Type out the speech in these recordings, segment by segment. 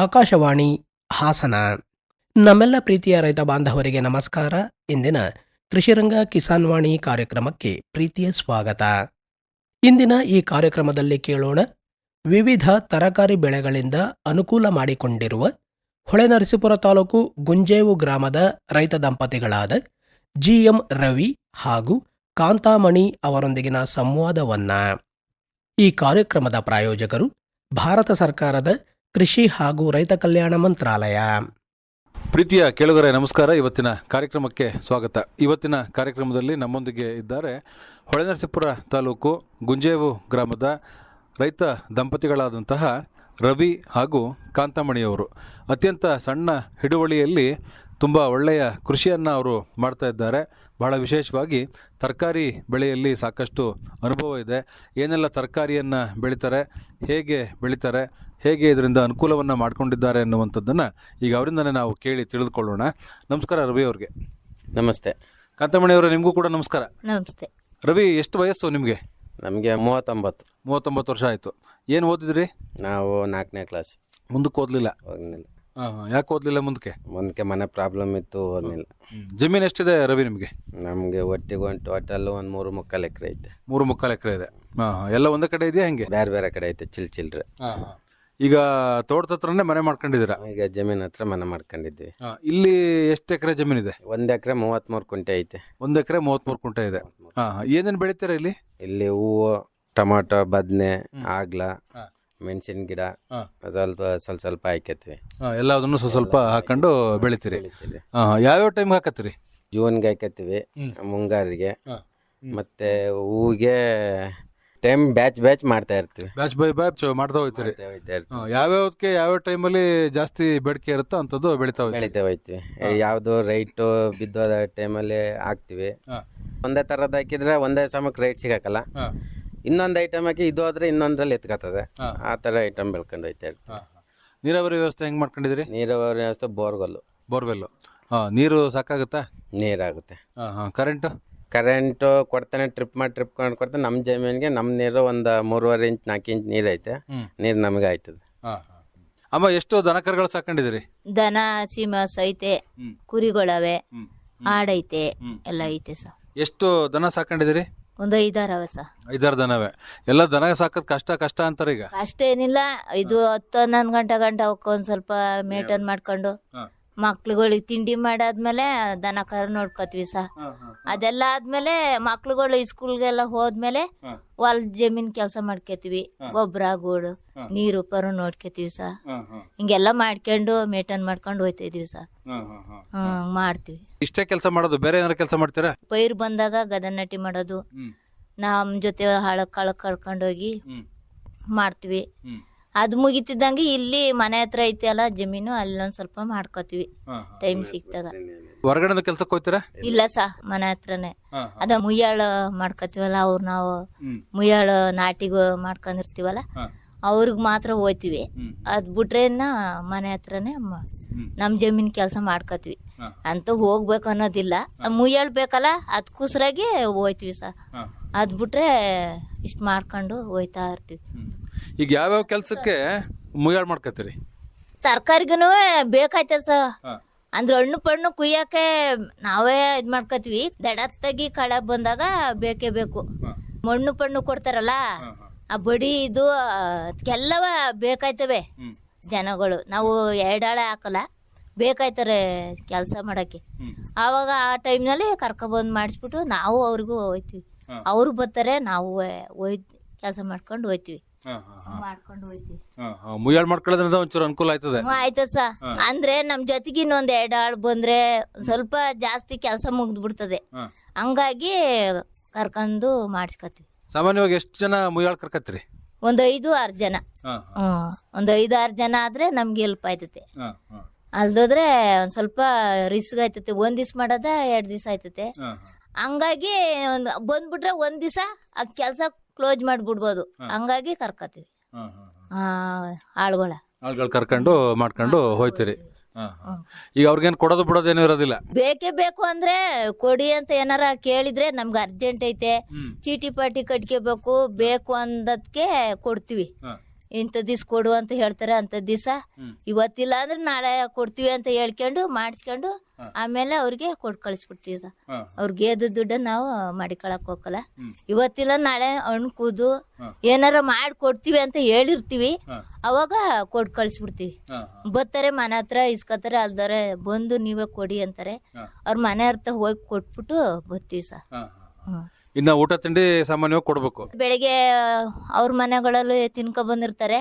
ಆಕಾಶವಾಣಿ ಹಾಸನ. ನಮ್ಮೆಲ್ಲ ಪ್ರೀತಿಯ ರೈತ ಬಾಂಧವರಿಗೆ ನಮಸ್ಕಾರ. ಇಂದಿನ ಕೃಷಿರಂಗ ಕಿಸಾನ್ ವಾಣಿ ಕಾರ್ಯಕ್ರಮಕ್ಕೆ ಪ್ರೀತಿಯ ಸ್ವಾಗತ. ಇಂದಿನ ಈ ಕಾರ್ಯಕ್ರಮದಲ್ಲಿ ಕೇಳೋಣ ವಿವಿಧ ತರಕಾರಿ ಬೆಳೆಗಳಿಂದ ಅನುಕೂಲ ಮಾಡಿಕೊಂಡಿರುವ ಹೊಳೆನರಸೀಪುರ ತಾಲೂಕು ಗುಂಜೇವು ಗ್ರಾಮದ ರೈತ ದಂಪತಿಗಳಾದ ಜಿಎಂ ರವಿ ಹಾಗೂ ಕಾಂತಾಮಣಿ ಅವರೊಂದಿಗಿನ ಸಂವಾದವನ್ನ. ಈ ಕಾರ್ಯಕ್ರಮದ ಪ್ರಾಯೋಜಕರು ಭಾರತ ಸರ್ಕಾರದ ಕೃಷಿ ಹಾಗೂ ರೈತ ಕಲ್ಯಾಣ ಮಂತ್ರಾಲಯ. ಪ್ರೀತಿಯ ಕೇಳುಗರೆ, ನಮಸ್ಕಾರ. ಇವತ್ತಿನ ಕಾರ್ಯಕ್ರಮಕ್ಕೆ ಸ್ವಾಗತ. ಇವತ್ತಿನ ಕಾರ್ಯಕ್ರಮದಲ್ಲಿ ನಮ್ಮೊಂದಿಗೆ ಇದ್ದಾರೆ ಹೊಳೆನರಸೀಪುರ ತಾಲೂಕು ಗುಂಜೇವು ಗ್ರಾಮದ ರೈತ ದಂಪತಿಗಳಾದಂತಹ ರವಿ ಹಾಗೂ ಕಾಂತಮಣಿಯವರು. ಅತ್ಯಂತ ಸಣ್ಣ ಹಿಡುವಳಿಯಲ್ಲಿ ತುಂಬ ಒಳ್ಳೆಯ ಕೃಷಿಯನ್ನು ಅವರು ಮಾಡ್ತಾ ಇದ್ದಾರೆ. ಬಹಳ ವಿಶೇಷವಾಗಿ ತರಕಾರಿ ಬೆಳೆಯಲ್ಲಿ ಸಾಕಷ್ಟು ಅನುಭವ ಇದೆ. ಏನೆಲ್ಲ ತರಕಾರಿಯನ್ನು ಬೆಳೀತಾರೆ ಹೇಗೆ ಬೆಳೀತಾರೆ ಹೇಗೆ ಇದರಿಂದ ಅನುಕೂಲವನ್ನು ಮಾಡ್ಕೊಂಡಿದ್ದಾರೆ ಅನ್ನುವಂಥದ್ದನ್ನು ಈಗ ಅವರಿಂದನೇ ನಾವು ಕೇಳಿ ತಿಳಿದುಕೊಳ್ಳೋಣ. ನಮಸ್ಕಾರ ರವಿ ಅವ್ರಿಗೆ. ನಮಸ್ತೆ. ಕಾಂತಮಣಿಯವರೇ ನಿಮಗೂ ಕೂಡ ನಮಸ್ಕಾರ. ನಮಸ್ತೆ. ರವಿ ಎಷ್ಟು ವಯಸ್ಸು ನಿಮಗೆ? ನಮಗೆ ಮೂವತ್ತೊಂಬತ್ತು. ಮೂವತ್ತೊಂಬತ್ತು ವರ್ಷ ಆಯಿತು. ಏನು ಓದಿದ್ರಿ? ನಾವು ನಾಲ್ಕನೇ ಕ್ಲಾಸ್. ಮುಂದಕ್ಕೆ ಓದಲಿಲ್ಲ. ಯಾಕೆ ಓದ್ಲಿಲ್ಲ ಮುಂದಕ್ಕೆ? ಮುಂದಕ್ಕೆ ಮನೆ ಪ್ರಾಬ್ಲಮ್ ಇತ್ತು ಓದ್ಲಿಲ್ಲ. ಜಮೀನು ಎಷ್ಟಿದೆ ರವಿ ನಿಮಗೆ? ನಮಗೆ ಒಟ್ಟಿಗೆ ಒಂದು ಟೋಟಲ್ ಒಂದು ಮೂರು ಮುಕ್ಕಾಲು ಎಕರೆ ಐತೆ. ಮೂರು ಮುಕ್ಕಾಲು ಎಕರೆ ಇದೆ. ಹಾಂ ಎಲ್ಲ ಒಂದೇ ಕಡೆ ಇದೆಯಾ ಹಂಗೆ? ಬೇರೆ ಬೇರೆ ಕಡೆ ಐತೆ ಚಿಲ್ ಚಿಲ್ರೆ. ಹಾಂ ಈಗ ತೋಟದ ಹತ್ರನೇ ಮನೆ ಮಾಡ್ಕೊಂಡಿದ್ದೀರಾ? ಈಗ ಜಮೀನ್ ಹತ್ರ ಮನೆ ಮಾಡ್ಕೊಂಡಿದ್ವಿ ಇಲ್ಲಿ ಎಷ್ಟು ಎಕರೆ ಜಮೀನು ಇದೆ? ಒಂದ್ ಎಕರೆ ಮೂವತ್ಮೂರು ಕುಂಟೆ ಐತೆ. ಒಂದ್ ಎಕರೆ ಮೂವತ್ತ್ಮೂರು ಕುಂಟೆ ಇದೆ. ಏನೇನು ಬೆಳಿತೀರಾ ಇಲ್ಲಿ? ಇಲ್ಲಿ ಹೂವು ಟೊಮಾಟೊ ಬದನೆ ಆಗ್ಲಾ. ಮೆಣಸಿನ ಗಿಡ. ಸ್ವಲ್ಪ ಸ್ವಲ್ಪ ಸ್ವಲ್ಪ ಹಾಕತ್ವಿ ಹಾಂ ಎಲ್ಲದನ್ನು ಸ್ವಲ್ಪ ಸ್ವಲ್ಪ ಹಾಕೊಂಡು ಬೆಳಿತೀರಿ. ಬೆಳಿತೀವಿ ಹಾಂ ಯಾವ್ಯಾವ ಟೈಮ್ ಹಾಕತ್ತೀರಿ? ಜೂನ್ಗೆ ಹಾಕತ್ತೀವಿ. ಮುಂಗಾರಿಗೆ. ಮತ್ತೆ ಹೂವಿಗೆ ಟೈಮ್ ಬ್ಯಾಚ್ ಬ್ಯಾಚ್ ಮಾಡ್ತಾ ಇರ್ತೀವಿ. ಬ್ಯಾಚ್ ಬೈ ಬ್ಯಾಚ್ ಮಾಡ್ತಾ ಹೋಗ್ತೀರಿ. ಯಾವ ಹೋಗ್ತಾ ಇರ್ತೀವಿ. ಹಾಂ ಯಾವ್ಯಾವಕ್ಕೆ ಯಾವ್ಯಾವ ಟೈಮಲ್ಲಿ ಜಾಸ್ತಿ ಬೇಡಿಕೆ ಇರುತ್ತೋ ಅಂಥದ್ದು ಬೆಳಿತಾ ಹೋಗ್ತೀರಿ. ಬೆಳಿತಾ ಹೋಯ್ತೀವಿ ಯಾವುದು ರೈಟು ಬಿದ್ದೋದ ಟೈಮಲ್ಲಿ ಹಾಕ್ತಿವಿ. ಒಂದೇ ಥರದ್ದು ಹಾಕಿದ್ರೆ ಒಂದೇ ಸಮಕ್ಕೆ ರೈಟ್ ಸಿಗಕ್ಕಲ್ಲ ಹಾಂ. ಇನ್ನೊಂದು ಐಟಮ್ ಹಾಕಿ ಇದು ಆದ್ರೆ ಇನ್ನೊಂದ್ರಲ್ಲಿ ಎತ್ಕತ್ತದೆ ಆ ಥರ ಐಟಮ್ ಬೆಳ್ಕೊಂಡು ಹೋಯ್ತಾ ಇರ್ತೀವಿ ನೀರಾವರಿ ವ್ಯವಸ್ಥೆ ಹೆಂಗೆ ಮಾಡ್ಕೊಂಡಿದ್ದೀರಿ? ನೀರಾವರಿ ವ್ಯವಸ್ಥೆ ಬೋರ್ಗಲ್ಲು ಬೋರ್ವೆಲ್ಲು. ಹಾಂ ನೀರು ಸಾಕಾಗುತ್ತಾ? ನೀರಾಗುತ್ತೆ. ಹಾಂ ಹಾಂ. ಕರೆಂಟು? ಕರೆಂಟು ಕೊಡ್ತಾನೆ ಟ್ರಿಪ್ ಮಾಡಿ ಟ್ರಿಪ್ ಕೊಂಡು ಕೊಡ್ತಾನೆ. ನಮ್ಮ ಜಮೀನಿಗೆ ನಮ್ಮ ನೀರು ಒಂದು ಮೂರುವರೆ ಇಂಚ್ ನಾಲ್ಕು ಇಂಚ್ ನೀರು ಐತೆ. ನೀರು ನಮಗೆ ಆಯ್ತದೆ. ಹಾಂ ಹಾಂ. ಅಮ್ಮ ಎಷ್ಟು ದನ ಕರುಗಳು ಸಾಕೊಂಡಿದ್ದೀರಿ? ದನ ಸೀಮ ಐತೆ ಕುರಿಗಳವೆ ಆಡೈತೆ. ಎಲ್ಲ ಐತೆ ಸರ್. ಎಷ್ಟು ದನ ಸಾಕೊಂಡಿದ್ದೀರಿ? ಒಂದು ಐದಾರವೆ ಸ ಐದಾರು ದನವೇ. ಎಲ್ಲ ದನ ಸಾಕೋದು ಕಷ್ಟ ಕಷ್ಟ ಅಂತಾರೆ ಈಗ. ಅಷ್ಟೇನಿಲ್ಲ ಇದು ಹತ್ತು ಹನ್ನೊಂದು ಗಂಟೆ ಗಂಟೆ ಅವಕ್ಕೆ ಒಂದು ಸ್ವಲ್ಪ ಮೇಟನ್. ಮಾಡ್ಕೊಂಡು ಹಾಂ. ಮಕ್ಳುಗಳಿಗೆ ತಿಂಡಿ ಮಾಡಾದ್ಮೇಲೆ ದನ ಕರು ನೋಡ್ಕೋತೀವಿ ಸ. ಅದೆಲ್ಲ ಆದ್ಮೇಲೆ ಮಕ್ಳುಗಳು ಸ್ಕೂಲ್ಗೆಲ್ಲ ಹೋದ್ಮೇಲೆ. ಹೊಲ ಜಮೀನ್ ಕೆಲಸ ಮಾಡ್ಕೋತೀವಿ. ಗೊಬ್ಬರ ಗೂಡು ನೀರು ಪರು ನೋಡ್ಕೋತೀವಿ ಸ. ಹಾಂ ಹಾಂ. ಹಿಂಗೆಲ್ಲ ಮಾಡ್ಕೊಂಡು ಮೇಟನ್ ಮಾಡ್ಕೊಂಡು ಹೋಯ್ತಾ ಇದೀವಿ ಸ. ಹಾಂ ಹಾಂ ಹಾಂ ಹ್ಮ್ ಮಾಡ್ತೀವಿ. ಇಷ್ಟೇ ಕೆಲಸ ಮಾಡೋದು ಬೇರೆ ಏನಾರ ಕೆಲಸ ಮಾಡ್ತೀರಾ? ಪೈರು ಬಂದಾಗ ಗದನಾಟಿ ನಾಟಿ ಮಾಡೋದು ನಮ್ಮ ಜೊತೆ ಹಳಕ್ ಕಳಕ್ ಕಳ್ಕೊಂಡೋಗಿ ಮಾಡ್ತೀವಿ. ಅದು ಮುಗಿತಿದ್ದಂಗೆ ಇಲ್ಲಿ ಮನೆ ಹತ್ರ ಐತಿ ಅಲ್ಲ ಜಮೀನು ಅಲ್ಲೊಂದ್ ಸ್ವಲ್ಪ ಮಾಡ್ಕೋತೀವಿ. ಟೈಮ್ ಸಿಕ್ತಾಗ ಹೊರಗಡೆ ಕೆಲ್ಸಕ್ಕೆ ಹೋಗ್ತೀರಾ? ಇಲ್ಲ ಸಾ ಮನೆ ಹತ್ರನೇ. ಅದ ಮುಯ್ಯಾಳ ಮಾಡ್ಕೋತೀವಲ್ಲ ಅವ್ರ ನಾವು ಮುಯ್ಯಾಳ ನಾಟಿಗೂ ಮಾಡ್ಕೊಂಡಿರ್ತೀವಲ್ಲ ಅವ್ರಿಗೆ ಮಾತ್ರ ಹೋಯ್ತಿವಿ. ಅದ್ ಬಿಟ್ರೆ ಮನೆ ಹತ್ರನೇ ನಮ್ ಜಮೀನ್ ಕೆಲಸ ಮಾಡ್ಕೋತೀವಿ. ಅಂತ ಹೋಗ್ಬೇಕು ಅನ್ನೋದಿಲ್ಲ. ಮುಯ್ಯಾಳ್ ಬೇಕಲ್ಲ ಅದಕ್ಕೋಸ್ಕರಾಗಿ ಹೋಯ್ತಿವಿ ಸಾ. ಅದ್ ಬಿಟ್ರೆ ಇಷ್ಟ ಮಾಡ್ಕೊಂಡು ಹೋಯ್ತಾ ಇರ್ತೀವಿ. ಈಗ ಯಾವ್ಯಾವ ಕೆಲಸಕ್ಕೆ ಮುಯ್ಯಾಳ್ ಮಾಡ್ಕೋತೀರಿ ತರಕಾರಿಗೂ ಬೇಕಾಯ್ತದ ಸ ಹಾಂ. ಅಂದ್ರೆ ಹಣ್ಣು ಪಣ್ಣು ಕುಯ್ಯಕ್ಕೆ ನಾವೇ ಇದ್ ಮಾಡ್ಕೋತೀವಿ ದಡತ್ತಾಗಿ ಕಳೆ ಬಂದಾಗ ಬೇಕೇ ಬೇಕು. ಮಣ್ಣು ಪಣ್ಣು ಕೊಡ್ತಾರಲ್ಲ ಆ ಬಡಿ ಇದು ಕೆಲವ ಬೇಕಾಯ್ತವೆ ಜನಗಳು. ನಾವು ಎರಡಾಳೆ ಹಾಕಲ್ಲ ಬೇಕಾಯ್ತಾರೆ ಕೆಲಸ ಮಾಡಕ್ಕೆ. ಆವಾಗ ಆ ಟೈಮ್ನಲ್ಲಿ ಕರ್ಕೊಬಂದು ಮಾಡಿಸ್ಬಿಟ್ಟು ನಾವು ಅವ್ರಿಗೂ ಹೋಯ್ತೀವಿ ಅವ್ರು ಬರ್ತಾರೆ ನಾವು ಹೋಯ್ ಕೆಲಸ ಮಾಡ್ಕೊಂಡು ಹೋಯ್ತೀವಿ ಮಾಡ್ಕೊಂಡು ಮುಯ್ಯಾಳ್ ಮಾಡ್ಕೊಳ್ಳೋದ್ರಿಂದ ಒಂಚೂರು ಅನುಕೂಲ ಆಯ್ತದೆ. ಹ್ಮ್, ಸ. ಅಂದ್ರೆ ನಮ್ ಜೊತೆಗೆ ಇನ್ನೊಂದ್ ಎರಡ್ ಆಳ್ ಬಂದ್ರೆ ಸ್ವಲ್ಪ ಜಾಸ್ತಿ ಕೆಲಸ ಮುಗ್ದ್ಬಿಡ್ತದೆ. ಹಾಂ. ಹಂಗಾಗಿ ಕರ್ಕೊಂಡು ಮಾಡಿಸ್ಕೊತೀವಿ ಸಾಮಾನ್ಯವಾಗಿ ಎಷ್ಟು ಜನ ಮುಯ್ಯಾಳ್ ಕರ್ಕತ್ರಿ? ಒಂದ್ ಐದು ಆರು ಜನ. ಹ್ಮ್ ಒಂದ್ ಐದು ಆರು ಜನ ಆದ್ರೆ ನಮ್ಗೆ ಹೆಲ್ಪ್ ಆಯ್ತತೆ ಅಲ್ದೋದ್ರೆ ಒಂದ್ ಸ್ವಲ್ಪ ರಿಸ್ಕ್ ಆಯ್ತತೆ ಒಂದ್ ದಿವ್ಸ ಮಾಡೋದ ಎರಡ್ ದಿವ್ಸ ಆಯ್ತತೆ ಹಂಗಾಗಿ ಒಂದ್ ಬಂದ್ಬಿಟ್ರೆ ಒಂದ್ ದಿವ್ಸ ಆ ಕೆಲಸ ಕ್ಲೋಸ್ ಮಾಡ್ಬಿಡ್ಬೋದು. ಹಂಗಾಗಿ ಕರ್ಕತೀವಿ ಆಳುಗಳ. ಆಳ್ಗಳು ಕರ್ಕೊಂಡು ಮಾಡ್ಕೊಂಡು ಹೋಯ್ತೀರಿ. ಹಾಂ ಹಾಂ. ಈಗ ಅವ್ರಿಗೇನು ಕೊಡೋದು ಬಿಡೋದೇನು ಇರೋದಿಲ್ಲ? ಬೇಕೇ ಬೇಕು ಅಂದ್ರೆ ಕೊಡಿ ಅಂತ ಏನಾರ ಕೇಳಿದ್ರೆ ನಮ್ಗೆ ಅರ್ಜೆಂಟ್ ಐತೆ. ಚೀಟಿ ಪಾಟಿ ಕಟ್ಕೋಬೇಕು ಬೇಕು ಅಂದದ್ಕೆ ಕೊಡ್ತೀವಿ. ಹಾಂ. ಇಂಥ ದಿವ್ಸ ಕೊಡು ಅಂತ ಹೇಳ್ತಾರೆ ಅಂತ ದಿವಸ ಇವತ್ತಿಲ್ಲ ಅಂದ್ರೆ ನಾಳೆ ಕೊಡ್ತೀವಿ ಅಂತ ಹೇಳ್ಕೊಂಡು ಮಾಡಿಸ್ಕೊಂಡು ಆಮೇಲೆ ಅವ್ರಿಗೆ ಕೊಟ್ಟು ಕಳಿಸ್ಬಿಡ್ತೀವಿ ಸರ್. ಅವ್ರಿಗೆ ಅದು ದುಡ್ಡು ನಾವು ಮಾಡಿಕೊಳಕ್ ಹೋಗಲ್ಲ. ಇವತ್ತಿಲ್ಲ ನಾಳೆ ಹಣ್ಣು ಕೂದು ಏನಾರ ಮಾಡಿ ಕೊಡ್ತೀವಿ ಅಂತ ಹೇಳಿರ್ತೀವಿ ಅವಾಗ ಕೊಟ್ಟು ಕಳಿಸ್ಬಿಡ್ತೀವಿ. ಬತ್ತಾರೆ ಬರ್ತಾರೆ ಮನೆ ಹತ್ರ ಇಸ್ಕೊತಾರೆ ಅಲ್ದಾರೆ ಬಂದು ನೀವೇ ಕೊಡಿ ಅಂತಾರೆ. ಅವ್ರ ಮನೆ ಹತ್ರ ಹೋಗಿ ಕೊಟ್ಬಿಟ್ಟು ಬರ್ತೀವಿ ಸರ್. ಹಾ, ಹಾ. ಹ್ಮ್. ಇನ್ನ ಊಟ ತಿಂಡಿ ಸಾಮಾನ್ಯವಾಗಿ ಕೊಡ್ಬೇಕು. ಬೆಳಿಗ್ಗೆ ಅವ್ರ ಮನೆಗಳಲ್ಲಿ ತಿನ್ಕೊ ಬಂದಿರ್ತಾರೆ.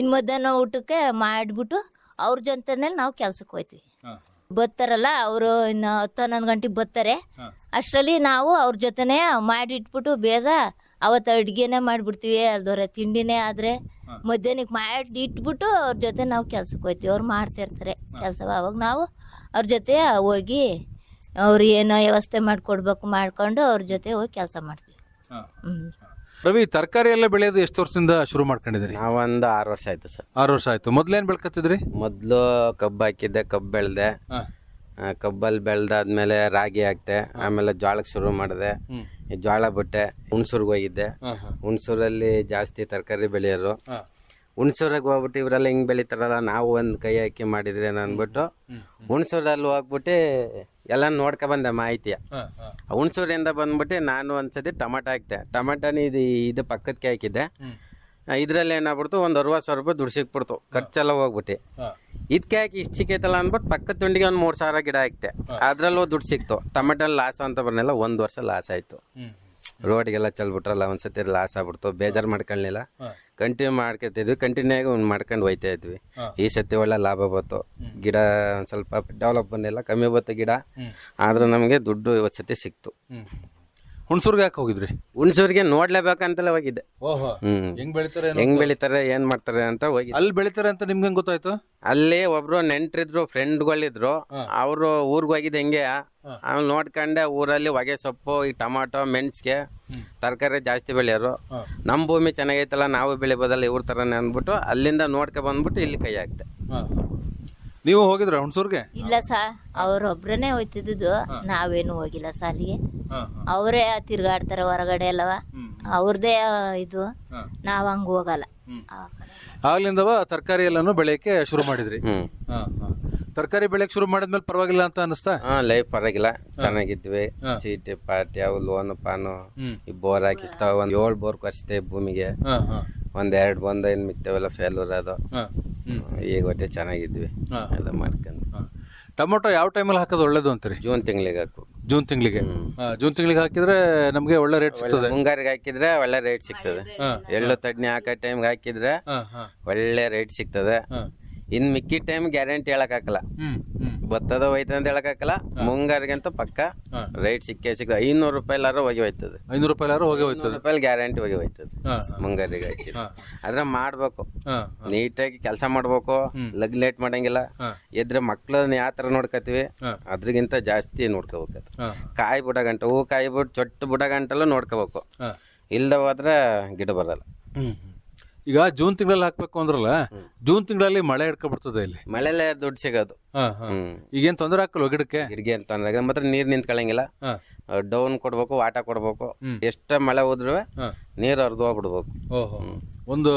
ಇನ್ ಮಧ್ಯಾಹ್ನ ಊಟಕ್ಕೆ ಮಾಡ್ಬಿಟ್ಟು ಅವ್ರ ಜೊತೆನೇ ನಾವು ಕೆಲ್ಸಕ್ಕೆ ಹೋಯ್ತಿವಿ. ಬರ್ತಾರಲ್ಲ ಅವರು ಇನ್ನು ಹತ್ತು ಹನ್ನೊಂದು ಗಂಟೆಗೆ ಬರ್ತಾರೆ. ಅಷ್ಟರಲ್ಲಿ ನಾವು ಅವ್ರ ಜೊತೆನೆ ಮಾಡಿಟ್ಬಿಟ್ಟು ಬೇಗ ಅವತ್ತು ಅಡುಗೆನೇ ಮಾಡಿಬಿಡ್ತೀವಿ ಅಲ್ದವ್ರೆ ತಿಂಡಿನೇ ಆದರೆ. ಮಧ್ಯಾಹ್ನಕ್ಕೆ ಮಾಡಿ ಇಟ್ಬಿಟ್ಟು ಅವ್ರ ಜೊತೆ ನಾವು ಕೆಲ್ಸಕ್ಕೆ ಹೋಯ್ತೀವಿ. ಅವ್ರು ಮಾಡ್ತಿರ್ತಾರೆ ಕೆಲಸ ಅವಾಗ ನಾವು ಅವ್ರ ಜೊತೆ ಹೋಗಿ ಅವ್ರು ಏನೋ ವ್ಯವಸ್ಥೆ ಮಾಡಿಕೊಡ್ಬೇಕು ಮಾಡ್ಕೊಂಡು ಅವ್ರ ಜೊತೆ ಹೋಗಿ ಕೆಲಸ ಮಾಡ್ತೀವಿ. ಹಾ. ರವಿ ತರಕಾರಿ ಎಲ್ಲ ಬೆಳೆಯೋದು ಎಷ್ಟು ವರ್ಷದಿಂದ ಶುರು ಮಾಡ್ಕೊಂಡಿದ್ರಿ ನಾವೊಂದು ಆರು ವರ್ಷ ಆಯ್ತು ಸರ್. ಆರು ವರ್ಷ ಆಯ್ತು. ಮೊದ್ಲೇನ್ ಬೆಳ್ಕತ್ತಿದ್ರಿ? ಮೊದಲು ಕಬ್ಬು ಹಾಕಿದ್ದೆ ಕಬ್ಬು ಬೆಳೆದೆ. ಹಾ. ಕಬ್ಬಲ್ಲಿ ಬೆಳೆದಾದ್ಮೇಲೆ ರಾಗಿ ಹಾಕ್ತೆ ಆಮೇಲೆ ಜೋಳಕ್ಕೆ ಶುರು ಮಾಡಿದೆ. ಜೋಳ ಬಿಟ್ಟೆ ಹುಣಸೂರ್ಗೆ ಹೋಗಿದ್ದೆ. ಹುಣ್ಸೂರಲ್ಲಿ ಜಾಸ್ತಿ ತರಕಾರಿ ಬೆಳೆಯೋರು. ಹುಣಸೂರಿಗೆ ಹೋಗ್ಬಿಟ್ಟು ಇವರೆಲ್ಲ ಹಿಂಗೆ ಬೆಳಿತಾರಲ್ಲ ನಾವು ಒಂದು ಕೈ ಹಾಕಿ ಮಾಡಿದ್ರೆ ಅಂದ್ಬಿಟ್ಟು ಹುಣ್ಸೂರಲ್ಲಿ ಹೋಗ್ಬಿಟ್ಟು ಎಲ್ಲ ನೋಡ್ಕೊ ಬಂದೆ ಮಾಹಿತಿ. ಹುಣಸೂರಿಂದ ಬಂದ್ಬಿಟ್ಟು ನಾನು ಒಂದ್ಸತಿ ಟೊಮಾಟೊ ಹಾಕಿದೆ. ಟೊಮಾಟೋನ ಇದು ಇದು ಪಕ್ಕದಕ್ಕೆ ಹಾಕಿದ್ದೆ. ಇದ್ರಲ್ಲಿ ಏನಾಗ್ಬಿಡ್ತು ಒಂದು ಅರವತ್ತು ಸಾವಿರ ರೂಪಾಯಿ ದುಡ್ಡು ಸಿಕ್ಬಿಡ್ತು. ಖರ್ಚೆಲ್ಲ ಹೋಗ್ಬಿಟ್ಟು. ಇದಕ್ಕೆ ಹಾಕಿ ಇಷ್ಟು ಸಿಕ್ಕೈತಲ್ಲ ಅಂದ್ಬಿಟ್ಟು ಪಕ್ಕದ ತುಂಡಿಗೆ ಒಂದು ಮೂರು ಸಾವಿರ ಗಿಡ ಹಾಕಿದೆ. ಅದರಲ್ಲೂ ದುಡ್ಡು ಸಿಕ್ತು. ಟೊಮೆಟೊ ಲಾಸ್ ಅಂತ ಬರ್ನೆಲ್ಲ ಒಂದು ವರ್ಷ ಲಾಸ್ ಆಯಿತು. ರೋಡ್ಗೆಲ್ಲ ಚೆಲ್ಬಿಟ್ರಲ್ಲ ಒಂದ್ಸತಿ ಲಾಸ್ ಆಗ್ಬಿಡ್ತು ಬೇಜಾರು ಮಾಡ್ಕೊಳ್ಲಿಲ್ಲ. ಕಂಟಿನ್ಯೂ ಮಾಡ್ಕೊತಿದ್ವಿ ಕಂಟಿನ್ಯೂ ಆಗಿ ಒಂದು ಮಾಡ್ಕೊಂಡು ಹೋಯ್ತಾ ಇದ್ವಿ. ಈ ಸತಿ ಒಳ್ಳೆ ಲಾಭ ಬಂತು. ಗಿಡ ಒಂದು ಸ್ವಲ್ಪ ಡೆವಲಪ್ ಬಂದಿಲ್ಲ ಕಮ್ಮಿ ಬಂತು ಗಿಡ. ಆದ್ರೆ ನಮಗೆ ದುಡ್ಡು ಇವತ್ತು ಸತಿ ಸಿಕ್ತು. ಹುಣ್ಸೂರ್ಗೆ ಯಾಕೆ ಹೋಗಿದ್ರಿ? ಹುಣ್ಸೂರ್ಗೆ ನೋಡ್ಲೇಬೇಕಂತಲೇ ಹೋಗಿದ್ದೆ. ಓಹೋ ಹೆಂಗ್ ಬೆಳಿತಾರೆ ಏನೋ? ಹೆಂಗ್ ಬೆಳಿತಾರೆ ಏನ್ ಮಾಡ್ತಾರೆ ಅಂತ ಹೋಗಿ ಅಲ್ಲಿ ಬೆಳಿತಾರೆ ಅಂತ ನಿಮ್ಗೆ ಗೊತ್ತಾಯ್ತು? ಅಲ್ಲಿ ಒಬ್ರು ನೆಂಟ್ರಿದ್ರು ಫ್ರೆಂಡ್ಗಳಿದ್ರು ಅವರು ಊರಿಗೆ ಹೋಗಿದ್ದು ಹೆಂಗೆ ಆಮೇಲೆ ನೋಡ್ಕೊಂಡೆ ಊರಲ್ಲಿ ಹೊಗೆ ಸೊಪ್ಪು ಈ ಟೊಮಾಟೊ ಮೆಣಸಿಗೆ ತರಕಾರಿ ಜಾಸ್ತಿ ಬೆಳೆಯೋರು. ನಮ್ಮ ಭೂಮಿ ಚೆನ್ನಾಗೈತಲ್ಲ ನಾವು ಬೆಳಿಬೋದಲ್ಲ ಇವ್ರ ಥರನೇ ಅಂದ್ಬಿಟ್ಟು ಅಲ್ಲಿಂದ ನೋಡ್ಕೊ ಬಂದ್ಬಿಟ್ಟು ಇಲ್ಲಿ ಕೈ ಹಾಕ್ತೆ ನೀವು ಹೋಗಿದ್ರ ಹುಣ್ಸೂರ್ಗೆ? ಇಲ್ಲ ಸಾ ಒಬ್ರನೇ ಹೋಯ್ತಿದ್ದು ನಾವೇನು ಹೋಗಿಲ್ಲ ಸಾಲಿಗೆ ಅಲ್ಲಿಗೆ. ಅವರೇ ತಿರ್ಗಾಡ್ತಾರೆ ಹೊರಗಡೆ ಎಲ್ಲವ ಹ್ಮ್. ಅವ್ರದೇ ಇದು. ನಾವ್ ಹಂಗ ಹೋಗಲ್ಲ. ಆಗ್ಲಿಂದವ ತರಕಾರಿ ಎಲ್ಲಾನು ಬೆಳೆಯಕ್ಕೆ ಶುರು ಮಾಡಿದ್ರಿ. ಹ್ಮ್. ಹಾ, ಹಾ. ತರಕಾರಿ ಬೆಳೆಯಕ್ಕೆ ಶುರು ಮಾಡಿದ್ಮೇಲೆ ಪರವಾಗಿಲ್ಲ ಅಂತ ಅನಿಸ್ತಾ ಹಾ ಲೈಫ್ ಪರವಾಗಿಲ್ಲ. ಚೆನ್ನಾಗಿದ್ವಿ. ಚೀಟಿ ಪಾಟಿ ಅವು ಲೋನ್ ಪಾನು ಈ ಬೋರ್ ಹಾಕಿಸ್ತಾವ. ಒಂದ್ ಏಳು ಬೋರ್ ಕೊರಿಸ್ತೇವೆ ಭೂಮಿಗೆ. ಹಾ, ಹಾ, ಒಂದ್ ಎರಡ್ ಬಂದ ಏನ್ ಮಿತ್ತವೆಲ್ಲ ಫೇಲ್ಯೂರ್ ಅದು ಹಾ. ಹ್ಮ್. ಈಗ ಒಟ್ಟೆ ಚೆನ್ನಾಗಿದ್ವಿ. ಹಾ. ಎಲ್ಲ ಮಾಡ್ಕೊಂಡು. ಹಾ. ಟೊಮೊಟೊ ಯಾವ ಟೈಮಲ್ಲಿ ಹಾಕೋದು ಒಳ್ಳೇದು ಅಂತೀರಿ? ಜೂನ್ ತಿಂಗಳಿಗೆ ಹಾಕು. ಜೂನ್ ತಿಂಗಳಿಗೆ? ಜೂನ್ ತಿಂಗಳಿಗೆ ಹಾಕಿದ್ರೆ ನಮಗೆ ಒಳ್ಳೆ ರೇಟ್ ಸಿಗ್ತದೆ. ಮುಂಗಾರಿಗೆ ಹಾಕಿದ್ರೆ ಒಳ್ಳೆ ರೇಟ್ ಸಿಗ್ತದೆ. ಎಳ್ಳು ತಡ್ನಿ ಹಾಕೋ ಟೈಮ್ಗೆ ಹಾಕಿದ್ರೆ ಹಾ, ಹಾ, ಒಳ್ಳೆ ರೇಟ್ ಸಿಗ್ತದೆ. ಹಾ. ಇನ್ ಮಿಕ್ಕಿ ಟೈಮ್ ಗ್ಯಾರಂಟಿ ಹೇಳಕ್ಕಾಗಲ್ಲ. ಭತ್ತದ ಅಂತ ಹೇಳಕ್ಕಾಗಲ್ಲ. ಮುಂಗಾರಿಗಂತೂ ಪಕ್ಕ. ರೇಟ್ ಸಿಕ್ಕೇ ಸಿಕ್ಕ ಐನೂರು ರೂಪಾಯಿ ಎಲ್ಲಾರು ಹೋಗಿ ಹೋಯ್ತದೆ. ಐನೂರು ರೂಪಾಯಿ ಹೋಗಿ ಹೋಯ್ತದೆ. ರೂಪಾಯಿ ಗ್ಯಾರಂಟಿ ಹೋಗಿ ಹೋಯ್ತದೆ. ಮುಂಗಾರಿಗೆ ಹಾಕಿ. ಆದ್ರೆ ಮಾಡ್ಬೇಕು. ನೀಟಾಗಿ ಕೆಲಸ ಮಾಡ್ಬೇಕು. ಲಗ್ ಲೇಟ್ ಮಾಡಂಗಿಲ್ಲ. ಇದ್ರೆ ಎದ್ರೆ ಮಕ್ಳನ್ನ ಯಾವ ಥರ ನೋಡ್ಕೋತೀವಿ. ಅದ್ರಿಗಿಂತ ಜಾಸ್ತಿ ನೋಡ್ಕೋಬೇಕು ಕಾಯಿ ಬುಡ ಗಂಟ ಹೂ ಕಾಯಿ ಬಿಟ್ಟು ಚೊಟ್ಟ ಬುಡ ಗಂಟಲು ನೋಡ್ಕೋಬೇಕು. ಇಲ್ದ ಹೋದ್ರೆ ಗಿಡ ಬರಲ್ಲ. ಈಗ ಜೂನ್ ತಿಂಗಳಲ್ಲಿ ಹಾಕ್ಬೇಕು ಅಂದ್ರಲ್ಲ ಜೂನ್ ತಿಂಗಳಲ್ಲಿ ಮಳೆ ಹಿಡ್ಕೊಬಿಡ್ತದೆ ಇಲ್ಲಿ. ಮಳೆಲೆ ದುಡ್ಡು ಸಿಗೋದು. ಹಾ, ಹಾ. ಹ್ಮ್. ಈಗೇನ್ ತೊಂದರೆ ಹಾಕಲ್ವ ಗಿಡಕ್ಕೆ? ಗಿಡಗೆ ಅಂತ ಅಂದಾಗ ಮಾತ್ರ ನೀರ್ ನಿಂತ್ಕೊಳ್ಳಂಗಿಲ್ಲ. ಹಾ, ಡೌನ್ ಕೊಡ್ಬೇಕು ವಾಟ ಕೊಡ್ಬೇಕು. ಎಷ್ಟು ಮಳೆ ಹೋದ್ರೂ ಹಾ. ನೀರ್ ಹರಿದು ಹೋಗ್ಬಿಡ್ಬೇಕು. ಓಹೋ. ಒಂದು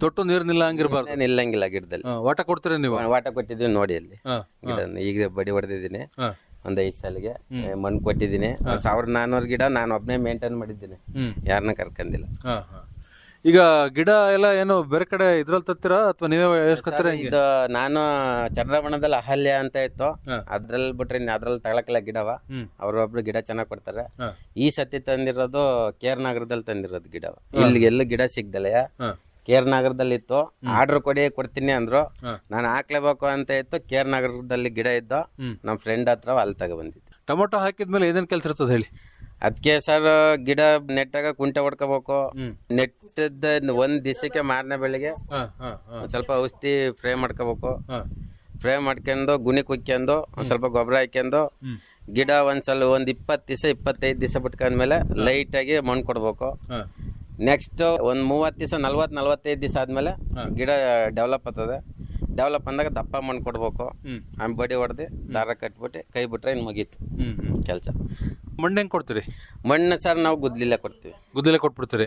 ತೊಟ್ಟು ನೀರು ನಿಲ್ಲ ಹಂಗಿರ್ಬಾರ್ದು ನಿಲ್ಲಂಗಿಲ್ಲ ಗಿಡದಲ್ಲಿ. ಹಾ, ವಾಟ ಕೊಡ್ತೀರಿ ನೀವು? ವಾಟ ಕೊಟ್ಟಿದ್ದೀವಿ ನೋಡಿ ಅಲ್ಲಿ. ಹಾ, ಗಿಡ ಈಗ ಬಡಿ ಹೊಡೆದಿದ್ದೀನಿ. ಹಾ. ಒಂದ್ ಐದ್ ಸಾಲಿಗೆ. ಮಣ್ಣು ಕೊಟ್ಟಿದ್ದೀನಿ. ಒಂದ್ ಸಾವಿರದ ನಾನ್ನೂರು ಗಿಡ ನಾನು ಒಬ್ಬನೇ ಮೇಂಟೈನ್ ಮಾಡಿದ್ದೀನಿ. ಹ್ಮ್. ಯಾರನ್ನ ಕರ್ಕಂದಿಲ್ಲ. ಹಾ, ಹಾ. ಈಗ ಗಿಡ ಎಲ್ಲ ಏನು ಬೇರೆ ಕಡೆ ಇದ್ರಲ್ಲಿ ತತ್ತಿರ ಅಥವಾ ನೀವೇ ಹೆಂಗೆ? ಇದು ನಾನು ಚಂದ್ರಮಣದಲ್ಲಿ ಅಹಲ್ಯ ಅಂತ ಇತ್ತು. ಅದ್ರಲ್ಲಿ ಬಿಟ್ರೆ ಇನ್ನು ಅದ್ರಲ್ಲಿ ತಗೊಳಕ್ಕೆಲ್ಲ ಗಿಡವ. ಅವ್ರೊಬ್ರು ಗಿಡ ಚೆನ್ನಾಗಿ ಕೊಡ್ತಾರೆ. ಈ ಸತಿ ತಂದಿರೋದು ಕೇರ್ ನಗರದಲ್ಲಿ ತಂದಿರೋದು ಗಿಡವ. ಇಲ್ಲಿ ಎಲ್ಲೂ ಗಿಡ ಸಿಗ್ದಲ್ಲ. ಕೇರ್ ನಗರದಲ್ಲಿ ಇತ್ತು. ಆರ್ಡರ್ ಕೊಡಿ ಕೊಡ್ತೀನಿ ಅಂದ್ರು. ನಾನು ಹಾಕ್ಲೇಬೇಕು ಅಂತ ಇತ್ತು. ಕೇರ್ ನಗರದಲ್ಲಿ ಗಿಡ ಇದ್ದು. ನಮ್ಮ ಫ್ರೆಂಡ್ ಹತ್ರ ಅಲ್ಲಿ ತಗೊಬಂದಿದ್ದು ಟೊಮೊಟೊ ಹಾಕಿದ್ಮೇಲೆ ಏನೇನು ಕೆಲಸ ಇರ್ತದೆ ಹೇಳಿ? ಅದಕ್ಕೆ ಸರ್ ಗಿಡ ನೆಟ್ಟಾಗ ಕುಂಟೆ ಹೊಡ್ಕೋಬೇಕು. ನೆಟ್ಟದ ಒಂದ್ ದಿವಸಕ್ಕೆ ಮಾರನೇ ಬೆಳಿಗ್ಗೆ ಒಂದ್ ಸ್ವಲ್ಪ ಔಷಧಿ ಫ್ರೈ ಮಾಡ್ಕೋಬೇಕು. ಫ್ರೈ ಮಾಡ್ಕೊಂಡು ಗುಣಿ ಕುಯ್ಕೊಂಡು ಒಂದ್ ಸ್ವಲ್ಪ ಗೊಬ್ಬರ ಹಾಕೊಂಡು. ಗಿಡ ಒಂದ್ಸಲ ಒಂದ್ ಇಪ್ಪತ್ತು ದಿವಸ ಇಪ್ಪತ್ತೈದು ದಿವಸ ಬಿಟ್ಕೊಂಡ್ಮೇಲೆ ಲೈಟಾಗಿ ಮಣ್ಣು ಕೊಡ್ಬೇಕು. ನೆಕ್ಸ್ಟ್ ಒಂದ್ ಮೂವತ್ತು ದಿವಸ ನಲ್ವತ್ ನಲ್ವತ್ತೈದು ದಿವಸ ಆದ್ಮೇಲೆ ಗಿಡ ಡೆವಲಪ್ ಆಗ್ತದೆ ಡೆವಲಪ್ ಅಂದಾಗ ದಪ್ಪ ಮಣ್ಣು ಕೊಡ್ಬೇಕು. ಆಮೇಲೆ ಬಡಿ ಹೊಡೆದು ದಾರ ಕಟ್ಬಿಟ್ಟು ಕೈ ಬಿಟ್ರೆ ಇನ್ನು ಮುಗೀತು. ಕೆಲಸ ಮಣ್ಣು ಹೆಂಗ್ ಕೊಡ್ತೀರಿ? ಮಣ್ಣು ಸರ್ ನಾವು ಗುದ್ಲಿಲ್ಲ ಕೊಡ್ತೀವಿ. ಗುದ್ದಲೆ ಕೊಟ್ಬಿಡ್ತೀರಿ?